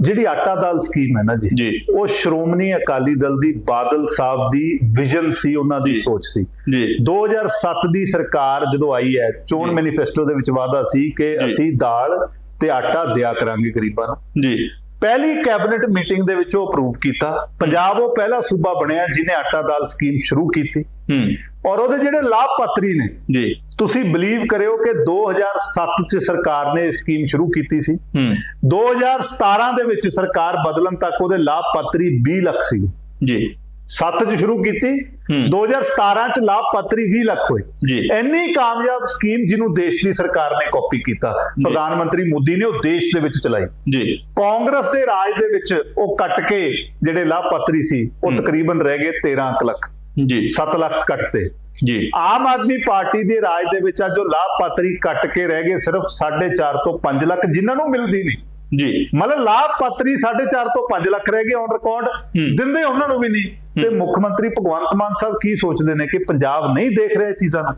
ਜਿਹੜੀ ਆਟਾ ਦਾਲ ਸਕੀਮ ਹੈ ਨਾ ਜੀ। ਉਹ ਸ਼੍ਰੋਮਣੀ ਅਕਾਲੀ ਦਲ ਦੀ ਬਾਦਲ ਸਾਹਿਬ ਦੀ ਵਿਜ਼ਨ ਸੀ ਉਹਨਾਂ ਦੀ। ਸੋਚ ਸੀ ਜੀ 2007 ਦੀ ਸਰਕਾਰ ਜਦੋਂ ਆਈ ਹੈ ਚੋਣ। ਮੈਨੀਫੈਸਟੋ ਦੇ ਵਿੱਚ ਵਾਅਦਾ ਸੀ ਕਿ। ਅਸੀਂ ਦਾਲ ਤੇ ਆਟਾ ਦਿਆ ਕਰਾਂਗੇ ਗਰੀਬਾਂ ਨੂੰ ਜੀ ਪਹਿਲੀ ਕੈਬਨਿਟ ਮੀਟਿੰਗ ਦੇ ਵਿੱਚ ਉਹ ਅਪਰੂਵ ਕੀਤਾ ਪੰਜਾਬ ਉਹ ਪਹਿਲਾ ਸੂਬਾ ਬਣਿਆ ਜਿਹਨੇ ਆਟਾ ਦਾਲ ਸਕੀਮ ਸ਼ੁਰੂ ਕੀਤੀ ਹੂੰ ਔਰ ਉਹਦੇ ਜਿਹੜੇ ਲਾਭਪਾਤਰੀ ਨੇ ਜੀ। ਤੁਸੀਂ ਬਲੀਵ ਕਰਿਓ ਕਿ 2007 ਚ ਸਰਕਾਰ ਨੇ ਇਹ ਸਕੀਮ ਸ਼ੁਰੂ ਕੀਤੀ ਸੀ। ਹੂੰ। 2017 ਦੇ ਵਿੱਚ ਸਰਕਾਰ ਬਦਲਣ ਤੱਕ ਉਹਦੇ ਲਾਭਪਾਤਰੀ 20 ਲੱਖ ਸੀ। ਜੀ। 7 ਚ ਸ਼ੁਰੂ ਕੀਤੀ ਹੂੰ। 2017 ਚ ਲਾਭਪਾਤਰੀ 20 ਲੱਖ ਹੋਏ। ਜੀ। ਇੰਨੀ ਕਾਮਯਾਬ ਸਕੀਮ ਜਿਹਨੂੰ ਦੇਸ਼ ਦੀ ਸਰਕਾਰ ਨੇ ਕਾਪੀ ਕੀਤਾ ਪ੍ਰਧਾਨ ਮੰਤਰੀ ਮੋਦੀ ਨੇ ਉਹ ਦੇਸ਼ ਦੇ ਵਿੱਚ ਚਲਾਈ। ਜੀ। ਕਾਂਗਰਸ ਦੇ ਰਾਜ ਦੇ ਵਿੱਚ ਉਹ ਕੱਟ ਕੇ ਜਿਹੜੇ ਲਾਭਪਾਤਰੀ ਸੀ ਉਹ ਤਕਰੀਬਨ ਰਹਿ ਗਏ 13 ਕੁ ਲੱਖ। ਜੀ। 7 ਲੱਖ ਕੱਟਤੇ ਜੀ। ਆਮ ਆਦਮੀ ਪਾਰਟੀ ਦੇ ਰਾਜ ਦੇ ਵਿੱਚ ਅੱਜ ਉਹ ਲਾਭਪਾਤਰੀ ਕੱਟ ਕੇ ਰਹਿ ਗਏ ਸਿਰਫ 4.5 ਤੋਂ 5 ਲੱਖ ਜਿਨ੍ਹਾਂ ਨੂੰ ਮਿਲਦੀ ਨਹੀਂ। ਜੀ। ਮਤਲਬ ਲਾਭਪਾਤਰੀ 4.5 ਤੋਂ 5 ਲੱਖ ਰਹਿ ਗਏ ਔਨ ਰਿਕਾਰਡ। ਦਿੰਦੇ ਉਹਨਾਂ ਨੂੰ ਵੀ ਨਹੀਂ। ਤੇ ਮੁੱਖ ਮੰਤਰੀ ਭਗਵੰਤ ਮਾਨ ਸਾਹਿਬ ਕੀ ਸੋਚਦੇ ਨੇ ਕਿ ਪੰਜਾਬ ਨਹੀਂ ਦੇਖ ਰਿਹਾ ਇਹ ਚੀਜ਼ਾਂ ਨੂੰ?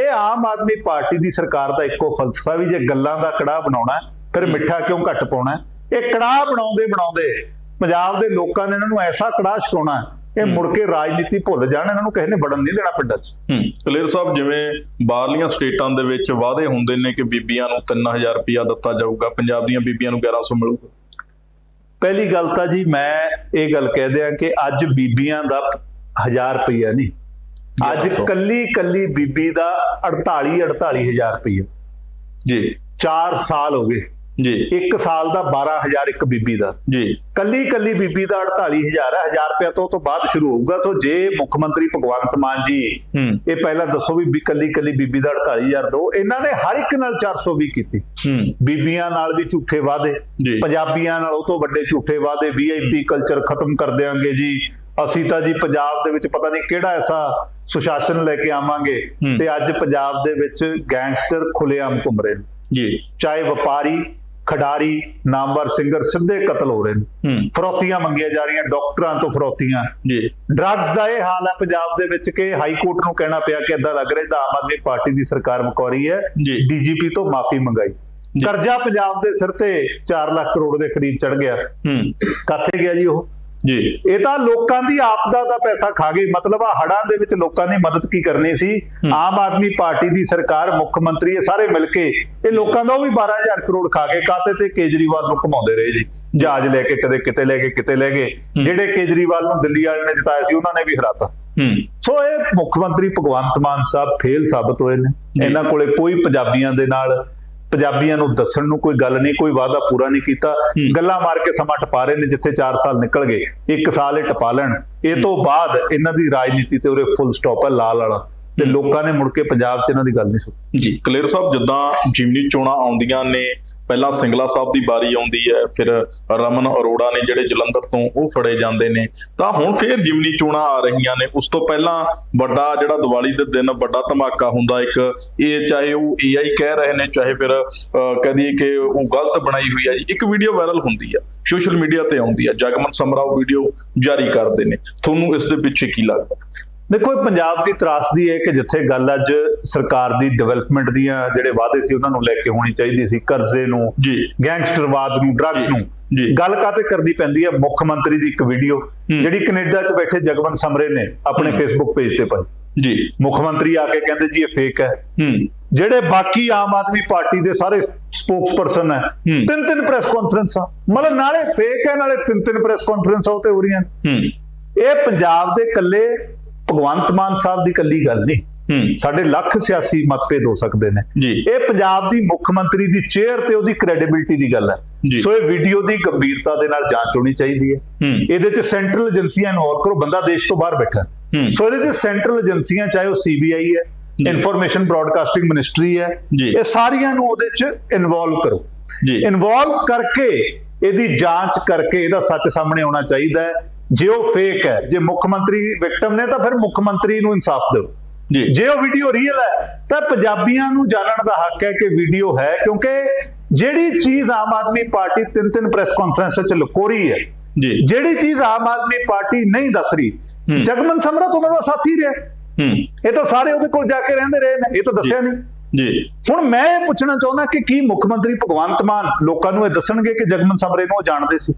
ਇਹ ਆਮ ਆਦਮੀ ਪਾਰਟੀ ਦੀ ਸਰਕਾਰ ਦਾ ਇੱਕੋ ਫਲਸਫਾ ਵੀ ਜੇ ਗੱਲਾਂ ਦਾ ਕੜਾਹ ਬਣਾਉਣਾ ਫਿਰ ਮਿੱਠਾ ਕਿਉਂ ਘੱਟ ਪਾਉਣਾ? ਇਹ ਕੜਾਹ ਬਣਾਉਂਦੇ ਬਣਾਉਂਦੇ ਪੰਜਾਬ ਦੇ ਲੋਕਾਂ ਨੇ ਇਹਨਾਂ ਨੂੰ ਐਸਾ ਕੜਾਹ ਛਕਾਉਣਾ ਇਹ ਮੁੜ ਕੇ ਰਾਜਨੀਤੀ ਭੁੱਲ ਜਾਣ ਇਹਨਾਂ ਨੂੰ ਕਿਸੇ ਨੇ ਵੜਨ ਨਹੀਂ ਦੇਣਾ ਪਿੰਡਾਂ 'ਚ। ਹੂੰ। ਕਲੀਅਰ ਸਾਹਿਬ ਜਿਵੇਂ ਬਾਹਰਲੀਆਂ ਸਟੇਟਾਂ ਦੇ ਵਿੱਚ ਵਾਅਦੇ ਹੁੰਦੇ ਨੇ ਕਿ ਬੀਬੀਆਂ ਨੂੰ 3000 ਰੁਪਇਆ ਦਿੱਤਾ ਜਾਊਗਾ ਪੰਜਾਬ ਦੀਆਂ ਬੀਬੀਆਂ ਨੂੰ 1100 ਮਿਲੂਗਾ। ਪਹਿਲੀ ਗੱਲ ਤਾਂ ਜੀ ਮੈਂ ਇਹ ਗੱਲ ਕਹਿ ਦਿਆਂ ਕਿ ਅੱਜ ਬੀਬੀਆਂ ਦਾ 1000 ਰੁਪਈਆ ਨਹੀਂ। ਅੱਜ 1100 ਕੱਲੀ ਕੱਲੀ ਬੀਬੀ ਦਾ 48 48000 ਰੁਪਈਆ ਜੀ। 4 ਸਾਲ ਹੋ ਗਏ। ਜੀ। ਇੱਕ ਸਾਲ ਦਾ 12000 ਇੱਕ ਬੀਬੀ ਦਾ। ਜੀ। ਕੱਲੀ ਕੱਲੀ ਬੀਬੀ ਦਾ 48000 ਹੈ 1000 ਰੁਪਇਆ ਤੋਂ ਤੋਂ ਬਾਅਦ ਸ਼ੁਰੂ ਹੋਊਗਾ। ਸੋ ਜੇ ਮੁੱਖ ਮੰਤਰੀ ਭਗਵੰਤ ਮਾਨ ਜੀ ਇਹ ਪਹਿਲਾਂ ਦੱਸੋ ਵੀ ਕੱਲੀ ਕੱਲੀ ਬੀਬੀ ਦਾ 48000 ਦੋ ਇਹਨਾਂ ਨੇ ਹਰ ਇੱਕ ਨਾਲ 420 ਕੀਤੀ। ਬੀਬੀਆਂ ਨਾਲ ਵੀ ਝੂਠੇ ਵਾਅਦੇ। ਪੰਜਾਬੀਆਂ ਨਾਲ ਉਹ ਤੋਂ ਵੱਡੇ ਝੂਠੇ ਵਾਅਦੇ ਵੀਆਈਪੀ ਕਲਚਰ ਖਤਮ ਕਰ ਦੇਵਾਂਗੇ ਜੀ। ਅਸੀਂ ਤਾਂ ਜੀ ਪੰਜਾਬ ਦੇ ਵਿੱਚ ਪਤਾ ਨਹੀਂ ਕਿਹੜਾ ਐਸਾ ਸੁਸ਼ਾਸਨ ਲੈ ਕੇ ਆਵਾਂਗੇ। ਤੇ ਅੱਜ ਪੰਜਾਬ ਦੇ ਵਿੱਚ ਗੈਂਗਸਟਰ ਖੁੱਲੇਆਮ ਘੁੰਮ ਰਹੇ ਨੇ। ਜੀ। ਚਾਹੇ ਵਪਾਰੀ ਖਿਡਾਰੀ ਨਾਮਵਰ ਸਿੰਗਰ ਸਿੱਧੇ ਕਤਲ ਹੋ ਰਹੇ ਨੇ। ਫਰੋਤੀਆਂ ਮੰਗੀਆਂ ਜਾ ਰਹੀਆਂ ਡਾਕਟਰਾਂ ਤੋਂ ਫਰੋਤੀਆਂ। ਜੀ। ਡਰੱਗਸ ਦਾ ਇਹ ਹਾਲ ਹੈ ਪੰਜਾਬ ਦੇ ਵਿੱਚ ਕਿ ਹਾਈ ਕੋਰਟ ਨੂੰ ਕਹਿਣਾ ਪਿਆ ਕਿ ਇਦਾਂ ਲੱਗ ਰਿਹਾ ਤਾਂ ਆਮ ਆਦਮੀ ਪਾਰਟੀ ਦੀ ਸਰਕਾਰ ਮਕੌਰੀ ਹੈ ਜੀ। ਡੀਜੀਪੀ ਤੋਂ ਮਾਫੀ ਮੰਗਾਈ। ਕਰਜ਼ਾ ਪੰਜਾਬ ਦੇ ਸਿਰ ਤੇ 4 ਲੱਖ ਕਰੋੜ ਦੇ ਕਰੀਬ ਚੜ ਗਿਆ। ਹੂੰ। ਕਾਥੇ ਗਿਆ ਜੀ ਉਹ। ਜੀ। ਇਹ ਤਾਂ ਲੋਕਾਂ ਦੀ ਆਪਦਾ ਦਾ ਪੈਸਾ ਖਾ ਗਏ ਮਤਲਬ ਆ ਹੜਾਂ ਦੇ ਵਿੱਚ ਲੋਕਾਂ ਦੀ ਮਦਦ ਕੀ ਕਰਨੀ ਸੀ? ਆਮ ਆਦਮੀ ਪਾਰਟੀ ਦੀ ਸਰਕਾਰ ਮੁੱਖ ਮੰਤਰੀ ਇਹ ਸਾਰੇ ਮਿਲ ਕੇ ਇਹ ਲੋਕਾਂ ਦਾ ਉਹ ਵੀ 12000 ਕਰੋੜ ਖਾ ਗਏ। ਕਾਤੇ ਤੇ ਕੇਜਰੀਵਾਲ ਨੂੰ ਘੁਮਾਉਂਦੇ ਰਹੇ ਜੀ? ਜਹਾਜ਼ ਲੈ ਕੇ ਕਦੇ ਕਿਤੇ ਲੈ ਕੇ ਕਿਤੇ ਲੈ ਗਏ। ਜਿਹੜੇ ਕੇਜਰੀਵਾਲ ਨੂੰ ਦਿੱਲੀ ਵਾਲੇ ਨੇ ਜਿਤਾਇਆ ਸੀ ਉਹਨਾਂ ਨੇ ਵੀ ਹਰਾਤਾ। ਹੂੰ। ਸੋ ਇਹ ਮੁੱਖ ਮੰਤਰੀ ਭਗਵੰਤ ਮਾਨ ਸਾਹਿਬ ਫੇਲ ਸਾਬਤ ਹੋਏ ਨੇ। ਇਹਨਾਂ ਕੋਲੇ ਕੋਈ ਪੰਜਾਬੀਆਂ ਦੇ ਨਾਲ ਪੰਜਾਬੀਆਂ ਨੂੰ ਦੱਸਣ ਨੂੰ ਕੋਈ ਗੱਲ ਨਹੀਂ ਕੋਈ ਵਾਅਦਾ ਪੂਰਾ ਨਹੀਂ ਕੀਤਾ। ਗੱਲਾਂ ਮਾਰ ਕੇ ਸਮਾਂ ਟਪਾ ਰਹੇ ਨੇ ਜਿੱਥੇ 4 ਸਾਲ ਨਿਕਲ ਗਏ ਇੱਕ ਸਾਲ ਇਹ ਟਪਾ ਲੈਣ। ਇਹ ਤੋਂ ਬਾਅਦ ਇਹਨਾਂ ਦੀ ਰਾਜਨੀਤੀ ਤੇ ਉਰੇ ਫੁੱਲ ਸਟਾਪ ਹੈ ਲਾਲ ਵਾਲਾ। ਤੇ ਲੋਕਾਂ ਨੇ ਮੁੜ ਕੇ ਪੰਜਾਬ 'ਚ ਇਹਨਾਂ ਦੀ ਗੱਲ ਨਹੀਂ ਸੁਣੀ। ਜੀ ਕਲੀਅਰ ਸਾਹਿਬ ਜਿੱਦਾਂ ਜਿਮਨੀ ਚੋਣਾਂ ਆਉਂਦੀਆਂ ਨੇ ਪਹਿਲਾਂ ਸਿੰਗਲਾ ਸਾਹਿਬ ਦੀ ਬਾਰੀ ਆਉਂਦੀ ਹੈ ਫਿਰ ਰਮਨ ਅਰੋੜਾ ਨੇ ਜਿਹੜੇ ਜਲੰਧਰ ਤੋਂ ਉਹ ਫੜੇ ਜਾਂਦੇ ਨੇ। ਤਾਂ ਹੁਣ ਫਿਰ ਜਿਮਨੀ ਚੋਣਾਂ ਆ ਰਹੀਆਂ ਨੇ। ਉਸ ਤੋਂ ਪਹਿਲਾਂ ਵੱਡਾ ਜਿਹੜਾ ਦੀਵਾਲੀ ਦੇ ਦਿਨ ਵੱਡਾ ਧਮਾਕਾ ਹੁੰਦਾ ਇੱਕ ਇਹ ਚਾਹੇ ਉਹ ਏਆਈ ਕਹਿ ਰਹੇ ਨੇ ਚਾਹੇ ਫਿਰ ਅਹ, ਕਹਦੀਏ ਕਿ ਉਹ ਗਲਤ ਬਣਾਈ ਹੋਈ ਹੈ ਇੱਕ ਵੀਡੀਓ ਵਾਇਰਲ ਹੁੰਦੀ ਹੈ ਸੋਸ਼ਲ ਮੀਡੀਆ ਤੇ ਆਉਂਦੀ ਹੈ। ਜਗਮਨ ਸਮਰਾਓ ਵੀਡੀਓ ਜਾਰੀ ਕਰਦੇ ਨੇ। ਤੁਹਾਨੂੰ ਇਸ ਦੇ ਪਿੱਛੇ ਕੀ ਲੱਗਦਾ? ਦੇਖੋ ਇਹ ਪੰਜਾਬ ਦੀ ਤਰਾਸਦੀ ਹੈ ਕਿ ਜਿੱਥੇ ਗੱਲ ਅੱਜ ਸਰਕਾਰ ਦੀ ਡਿਵੈਲਪਮੈਂਟ ਦੀਆਂ ਜਿਹੜੇ ਵਾਅਦੇ ਸੀ ਉਹਨਾਂ ਨੂੰ ਲੈ ਕੇ ਹੋਣੀ ਚਾਹੀਦੀ ਸੀ ਕਰਜ਼ੇ ਨੂੰ ਜੀ। ਗੈਂਗਸਟਰਵਾਦ ਨੂੰ ਡਰੱਗਸ ਨੂੰ। ਜੀ। ਗੱਲ ਕਾਤੇ ਕਰਨੀ ਪੈਂਦੀ ਹੈ? ਮੁੱਖ ਮੰਤਰੀ ਦੀ ਇੱਕ ਵੀਡੀਓ ਜਿਹੜੀ ਕੈਨੇਡਾ 'ਚ ਬੈਠੇ ਜਗਵੰਤ ਸਮਰੇ ਨੇ ਆਪਣੇ ਫੇਸਬੁੱਕ ਪੇਜ ਤੇ ਪਾਈ। ਜੀ। ਮੁੱਖ ਮੰਤਰੀ ਆ ਕੇ ਕਹਿੰਦੇ ਜੀ ਇਹ ਫੇਕ ਹੈ। ਜਿਹੜੇ ਬਾਕੀ ਆਮ ਆਦਮੀ ਪਾਰਟੀ ਦੇ ਸਾਰੇ ਸਪੋਕਸਪਰਸਨ ਹੈ। ਤਿੰਨ ਤਿੰਨ ਪ੍ਰੈਸ ਕਾਨਫਰੰਸਾਂ ਮਤਲਬ ਨਾਲੇ ਫੇਕ ਹੈ ਨਾਲੇ ਤਿੰਨ ਤਿੰਨ ਪ੍ਰੈਸ ਕਾਨਫਰੰਸਾਂ ਉਤੇ ਹੋ ਰਹੀਆਂ ਇਹ ਪੰਜਾਬ ਦੇ ਕੱਲੇ ਭਗਵੰਤ ਮਾਨ ਸਾਹਿਬ ਦੀ ਕੱਲੀ ਗੱਲ ਨਹੀਂ। ਸਾਡੇ ਲੱਖ ਸਿਆਸੀ ਮਤਭੇਦ ਹੋ ਸਕਦੇ ਨੇ। ਇਹ ਪੰਜਾਬ ਦੀ ਮੁੱਖ ਮੰਤਰੀ ਦੀ ਚੇਅਰ ਤੇ ਉਹਦੀ ਕ੍ਰੈਡੀਬਿਲਟੀ ਦੀ ਗੱਲ। ਹੈ। ਸੋ ਇਹ ਵੀਡੀਓ ਦੀ ਗੰਭੀਰਤਾ ਦੇ ਨਾਲ ਜਾਂਚ ਹੋਣੀ ਚਾਹੀਦੀ ਹੈ। ਇਹਦੇ ਚ ਸੈਂਟਰਲ ਏਜੰਸੀਆਂ ਇਨਵੋਲਵ ਕਰੋ ਬੰਦਾ ਦੇਸ਼ ਤੋਂ ਬਾਹਰ ਬੈਠਾ। ਸੋ ਇਹਦੇ ਚ ਸੈਂਟਰਲ ਏਜੰਸੀਆਂ ਚਾਹੇ ਉਹ ਸੀਬੀਆਈ ਹੈ। ਇਨਫੋਰਮੇਸ਼ਨ ਬ੍ਰਾਡਕਾਸਟਿੰਗ ਮਿਨਿਸਟਰੀ ਹੈ। ਇਹ ਸਾਰੀਆਂ ਨੂੰ ਉਹਦੇ ਚ ਇਨਵੋਲਵ ਕਰੋ। ਇਨਵੋਲਵ ਕਰਕੇ ਇਹਦੀ ਜਾਂਚ ਕਰਕੇ ਇਹਦਾ ਸੱਚ ਸਾਹਮਣੇ ਆਉਣਾ ਚਾਹੀਦਾ ਹੈ। ਜੇ ਉਹ ਫੇਕ ਹੈ ਜੇ ਮੁੱਖ ਮੰਤਰੀ ਵਿਕਟਮ ਨੇ ਤਾਂ ਫਿਰ ਮੁੱਖ ਮੰਤਰੀ ਨੂੰ ਇਨਸਾਫ ਦਿਓ। ਜੀ। ਜੇ ਉਹ ਵੀਡੀਓ ਰੀਅਲ ਹੈ ਤਾਂ ਪੰਜਾਬੀਆਂ ਨੂੰ ਜਾਣਨ ਦਾ ਹੱਕ ਹੈ ਕਿ ਵੀਡੀਓ ਹੈ ਕਿਉਂਕਿ ਜਿਹੜੀ ਚੀਜ਼ ਆਮ ਆਦਮੀ ਪਾਰਟੀ ਤਿੰਨ ਤਿੰਨ ਪ੍ਰੈਸ ਕਾਨਫਰੰਸ ਚ ਲੁਕੋ ਰਹੀ ਹੈ ਜੀ। ਜਿਹੜੀ ਚੀਜ਼ ਆਮ ਆਦਮੀ ਪਾਰਟੀ ਨਹੀਂ ਦੱਸ ਰਹੀ। ਜਗਮਨ ਸਮਰਤ ਉਹਨਾਂ ਦਾ ਸਾਥੀ ਰਿਹਾ। ਹੂੰ। ਇਹ ਤਾਂ ਸਾਰੇ ਉਹਦੇ ਕੋਲ ਜਾ ਕੇ ਰਹਿੰਦੇ ਰਹੇ ਨੇ ਇਹ ਤਾਂ ਦੱਸਿਆ ਨਹੀਂ। ਜੀ। ਹੁਣ ਮੈਂ ਇਹ ਪੁੱਛਣਾ ਚਾਹੁੰਦਾ ਕਿ ਕੀ ਮੁੱਖ ਮੰਤਰੀ ਭਗਵੰਤ ਮਾਨ ਲੋਕਾਂ ਨੂੰ ਇਹ ਦੱਸਣਗੇ ਕਿ ਜਗਮਨ ਸਮਰੇ ਨੂੰ ਉਹ ਜਾਣਦੇ ਸੀ।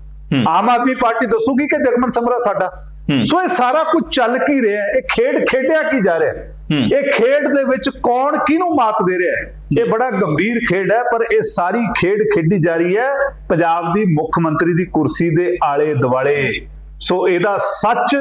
ਆਮ ਆਦਮੀ ਪਾਰਟੀ ਦੱਸੂਗੀ ਕਿ ਜਗਮਨ ਸਮਰਾ ਸਾਡਾ। ਸੋ ਇਹ ਸਾਰਾ ਕੁਝ ਚੱਲ ਕੀ ਰਿਹਾ ਹੈ? ਇਹ ਖੇਡ ਖੇਡਿਆ ਕੀ ਜਾ ਰਿਹਾ ਹੈ। ਇਹ ਖੇਡ ਦੇ ਵਿੱਚ ਕੌਣ ਕਿਹਨੂੰ ਮਾਤ ਦੇ ਰਿਹਾ ਹੈ? ਇਹ ਬੜਾ ਗੰਭੀਰ ਖੇਡ ਹੈ ਪਰ ਇਹ ਸਾਰੀ ਖੇਡ ਖੇਡੀ ਜਾ ਰਹੀ ਹੈ ਪੰਜਾਬ ਦੀ ਮੁੱਖ ਮੰਤਰੀ ਦੀ ਕੁਰਸੀ ਦੇ ਆਲੇ ਦੁਆਲੇ। ਸੋ ਇਹਦਾ ਸੱਚ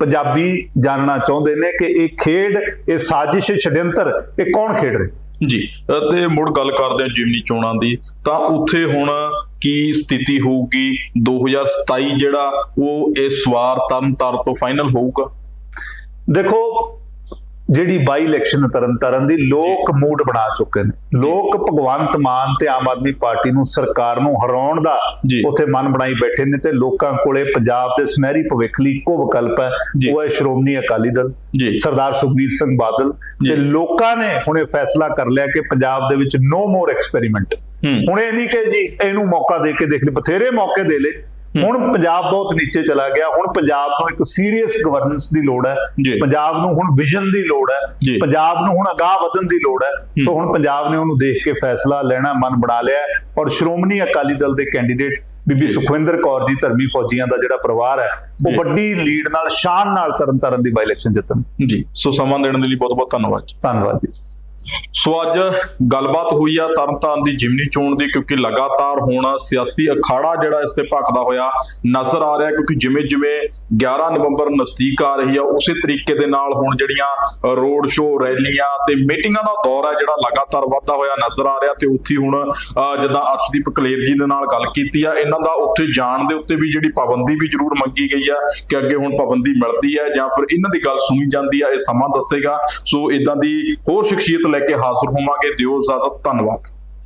ਪੰਜਾਬੀ ਜਾਣਨਾ ਚਾਹੁੰਦੇ ਨੇ ਕਿ ਇਹ ਖੇਡ ਇਹ ਸਾਜ਼ਿਸ਼ ਛਡਿੰਤਰ ਇਹ ਕੌਣ ਖੇਡ ਰਿਹਾ ਜੀ। ਤੇ ਮੁੜ ਗੱਲ ਕਰਦੇ ਹਾਂ ਜਿਮਨੀ ਚੋਣਾਂ ਦੀ। ਤਾਂ ਉੱਥੇ ਹੁਣ ਕੀ ਸਥਿਤੀ ਹੋਊਗੀ? 2027 ਜਿਹੜਾ ਉਹ ਇਸ ਵਾਰ ਤਰਨਤਾਰਨ ਤੋਂ ਫਾਈਨਲ ਹੋਊਗਾ? ਦੇਖੋ ਜਿਹੜੀ ਬਾਈ ਇਲੈਕਸ਼ਨ ਤਰਨ ਤਾਰਨ ਦੀ ਲੋਕ ਮੂਡ ਬਣਾ ਚੁੱਕੇ ਨੇ ਲੋਕ ਭਗਵੰਤ ਮਾਨ ਤੇ ਆਮ ਆਦਮੀ ਪਾਰਟੀ ਨੂੰ ਸਰਕਾਰ ਨੂੰ ਹਰਾਉਣ ਦਾ। ਉੱਥੇ ਮਨ ਬਣਾਈ ਬੈਠੇ ਨੇ ਤੇ ਲੋਕਾਂ ਕੋਲੇ ਪੰਜਾਬ ਦੇ ਸੁਨਹਿਰੀ ਭਵਿੱਖ ਲਈ ਇੱਕੋ ਵਿਕਲਪ ਹੈ। ਉਹ ਹੈ ਸ਼੍ਰੋਮਣੀ ਅਕਾਲੀ ਦਲ। ਸਰਦਾਰ ਸੁਖਬੀਰ ਸਿੰਘ ਬਾਦਲ। ਤੇ ਲੋਕਾਂ ਨੇ ਹੁਣ ਇਹ ਫੈਸਲਾ ਕਰ ਲਿਆ ਕਿ ਪੰਜਾਬ ਦੇ ਵਿੱਚ ਨੋ ਮੋਰ ਐਕਸਪੈਰੀਮੈਂਟ। ਹੁਣ ਇਹ ਨਹੀਂ ਕਿ ਜੀ ਇਹਨੂੰ ਮੌਕਾ ਦੇ ਕੇ ਦੇਖ ਲਈ ਬਥੇਰੇ ਮੌਕੇ ਦੇ ਲਏ ਹੁਣ ਪੰਜਾਬ ਬਹੁਤ ਨੀਚੇ ਚਲਾ ਗਿਆ ਹੁਣ ਪੰਜਾਬ ਨੂੰ ਇੱਕ ਸੀਰੀਅਸ ਗਵਰਨੈਂਸ ਦੀ ਲੋੜ ਹੈ। ਪੰਜਾਬ ਨੂੰ ਹੁਣ ਵਿਜ਼ਨ ਦੀ ਲੋੜ ਹੈ। ਪੰਜਾਬ ਨੂੰ ਹੁਣ ਅਗਾਹ ਵਧਣ ਦੀ ਲੋੜ ਹੈ। ਸੋ ਹੁਣ ਪੰਜਾਬ ਨੇ ਉਹਨੂੰ ਦੇਖ ਕੇ ਫੈਸਲਾ ਲੈਣਾ ਮਨ ਬਣਾ ਲਿਆ ਔਰ ਸ਼੍ਰੋਮਣੀ ਅਕਾਲੀ ਦਲ ਦੇ ਕੈਂਡੀਡੇਟ ਬੀਬੀ ਸੁਖਵਿੰਦਰ ਕੌਰ ਜੀ ਧਰਮੀ ਫੌਜੀਆਂ ਦਾ ਜਿਹੜਾ ਪਰਿਵਾਰ ਹੈ ਉਹ। ਵੱਡੀ ਲੀਡ ਨਾਲ ਸ਼ਾਨ ਨਾਲ ਤਰਨਤਾਰਨ ਦੀ ਬਾਈ ਇਲੈਕਸ਼ਨ ਜਿੱਤਣ। ਜੀ। ਸੋ ਸਮਾਂ ਦੇਣ ਦੇ ਲਈ ਬਹੁਤ ਬਹੁਤ ਧੰਨਵਾਦ ਜੀ। ਧੰਨਵਾਦ ਜੀ। ਸੋ ਅੱਜ ਗੱਲਬਾਤ ਹੋਈ ਆ ਤਰਨਤਾਰਨ ਦੀ ਜਿਮਨੀ ਚੋਣ ਦੀ ਕਿਉਂਕਿ ਲਗਾਤਾਰ ਹੁਣ ਸਿਆਸੀ ਅਖਾੜਾ ਜਿਹੜਾ ਇਸ ਤੇ ਭਖਦਾ ਹੋਇਆ ਨਜ਼ਰ ਆ ਰਿਹਾ ਕਿਉਂਕਿ ਜਿਵੇਂ ਜਿਵੇਂ 11 ਨਵੰਬਰ ਨਜ਼ਦੀਕ ਆ ਰਹੀ ਆ ਉਸੇ ਤਰੀਕੇ ਦੇ ਨਾਲ ਹੁਣ ਜਿਹੜੀਆਂ ਰੋਡ ਸ਼ੋਅ ਰੈਲੀਆਂ ਤੇ ਮੀਟਿੰਗਾਂ ਦਾ ਦੌਰ ਹੈ ਜਿਹੜਾ ਲਗਾਤਾਰ ਵਧਦਾ ਹੋਇਆ ਨਜ਼ਰ ਆ ਰਿਹਾ ਤੇ ਉੱਥੇ ਹੁਣ ਅਹ, ਜਿੱਦਾਂ ਅਰਸ਼ਦੀਪ ਕਲੇਰ ਜੀ ਦੇ ਨਾਲ ਗੱਲ ਕੀਤੀ ਆ ਇਹਨਾਂ ਦਾ ਉੱਥੇ ਜਾਣ ਦੇ ਉੱਤੇ ਵੀ ਜਿਹੜੀ ਪਾਬੰਦੀ ਵੀ ਜ਼ਰੂਰ ਮੰਗੀ ਗਈ ਆ ਕਿ ਅੱਗੇ ਹੁਣ ਪਾਬੰਦੀ ਮਿਲਦੀ ਹੈ ਜਾਂ ਫਿਰ ਇਹਨਾਂ ਦੀ ਗੱਲ ਸੁਣੀ ਜਾਂਦੀ ਆ ਇਹ ਸਮਾਂ ਦੱਸੇਗਾ। ਸੋ ਇਦਾਂ ਦੀ ਹੋਰ ਸ਼ਖਸੀਅਤ ਲੈ ਕੇ ਹਾਜ਼ਰ ਹੋਵਾਂਗੇ। ਦਿਓ ਇਜਾਜ਼ਤ ਧੰਨਵਾਦ।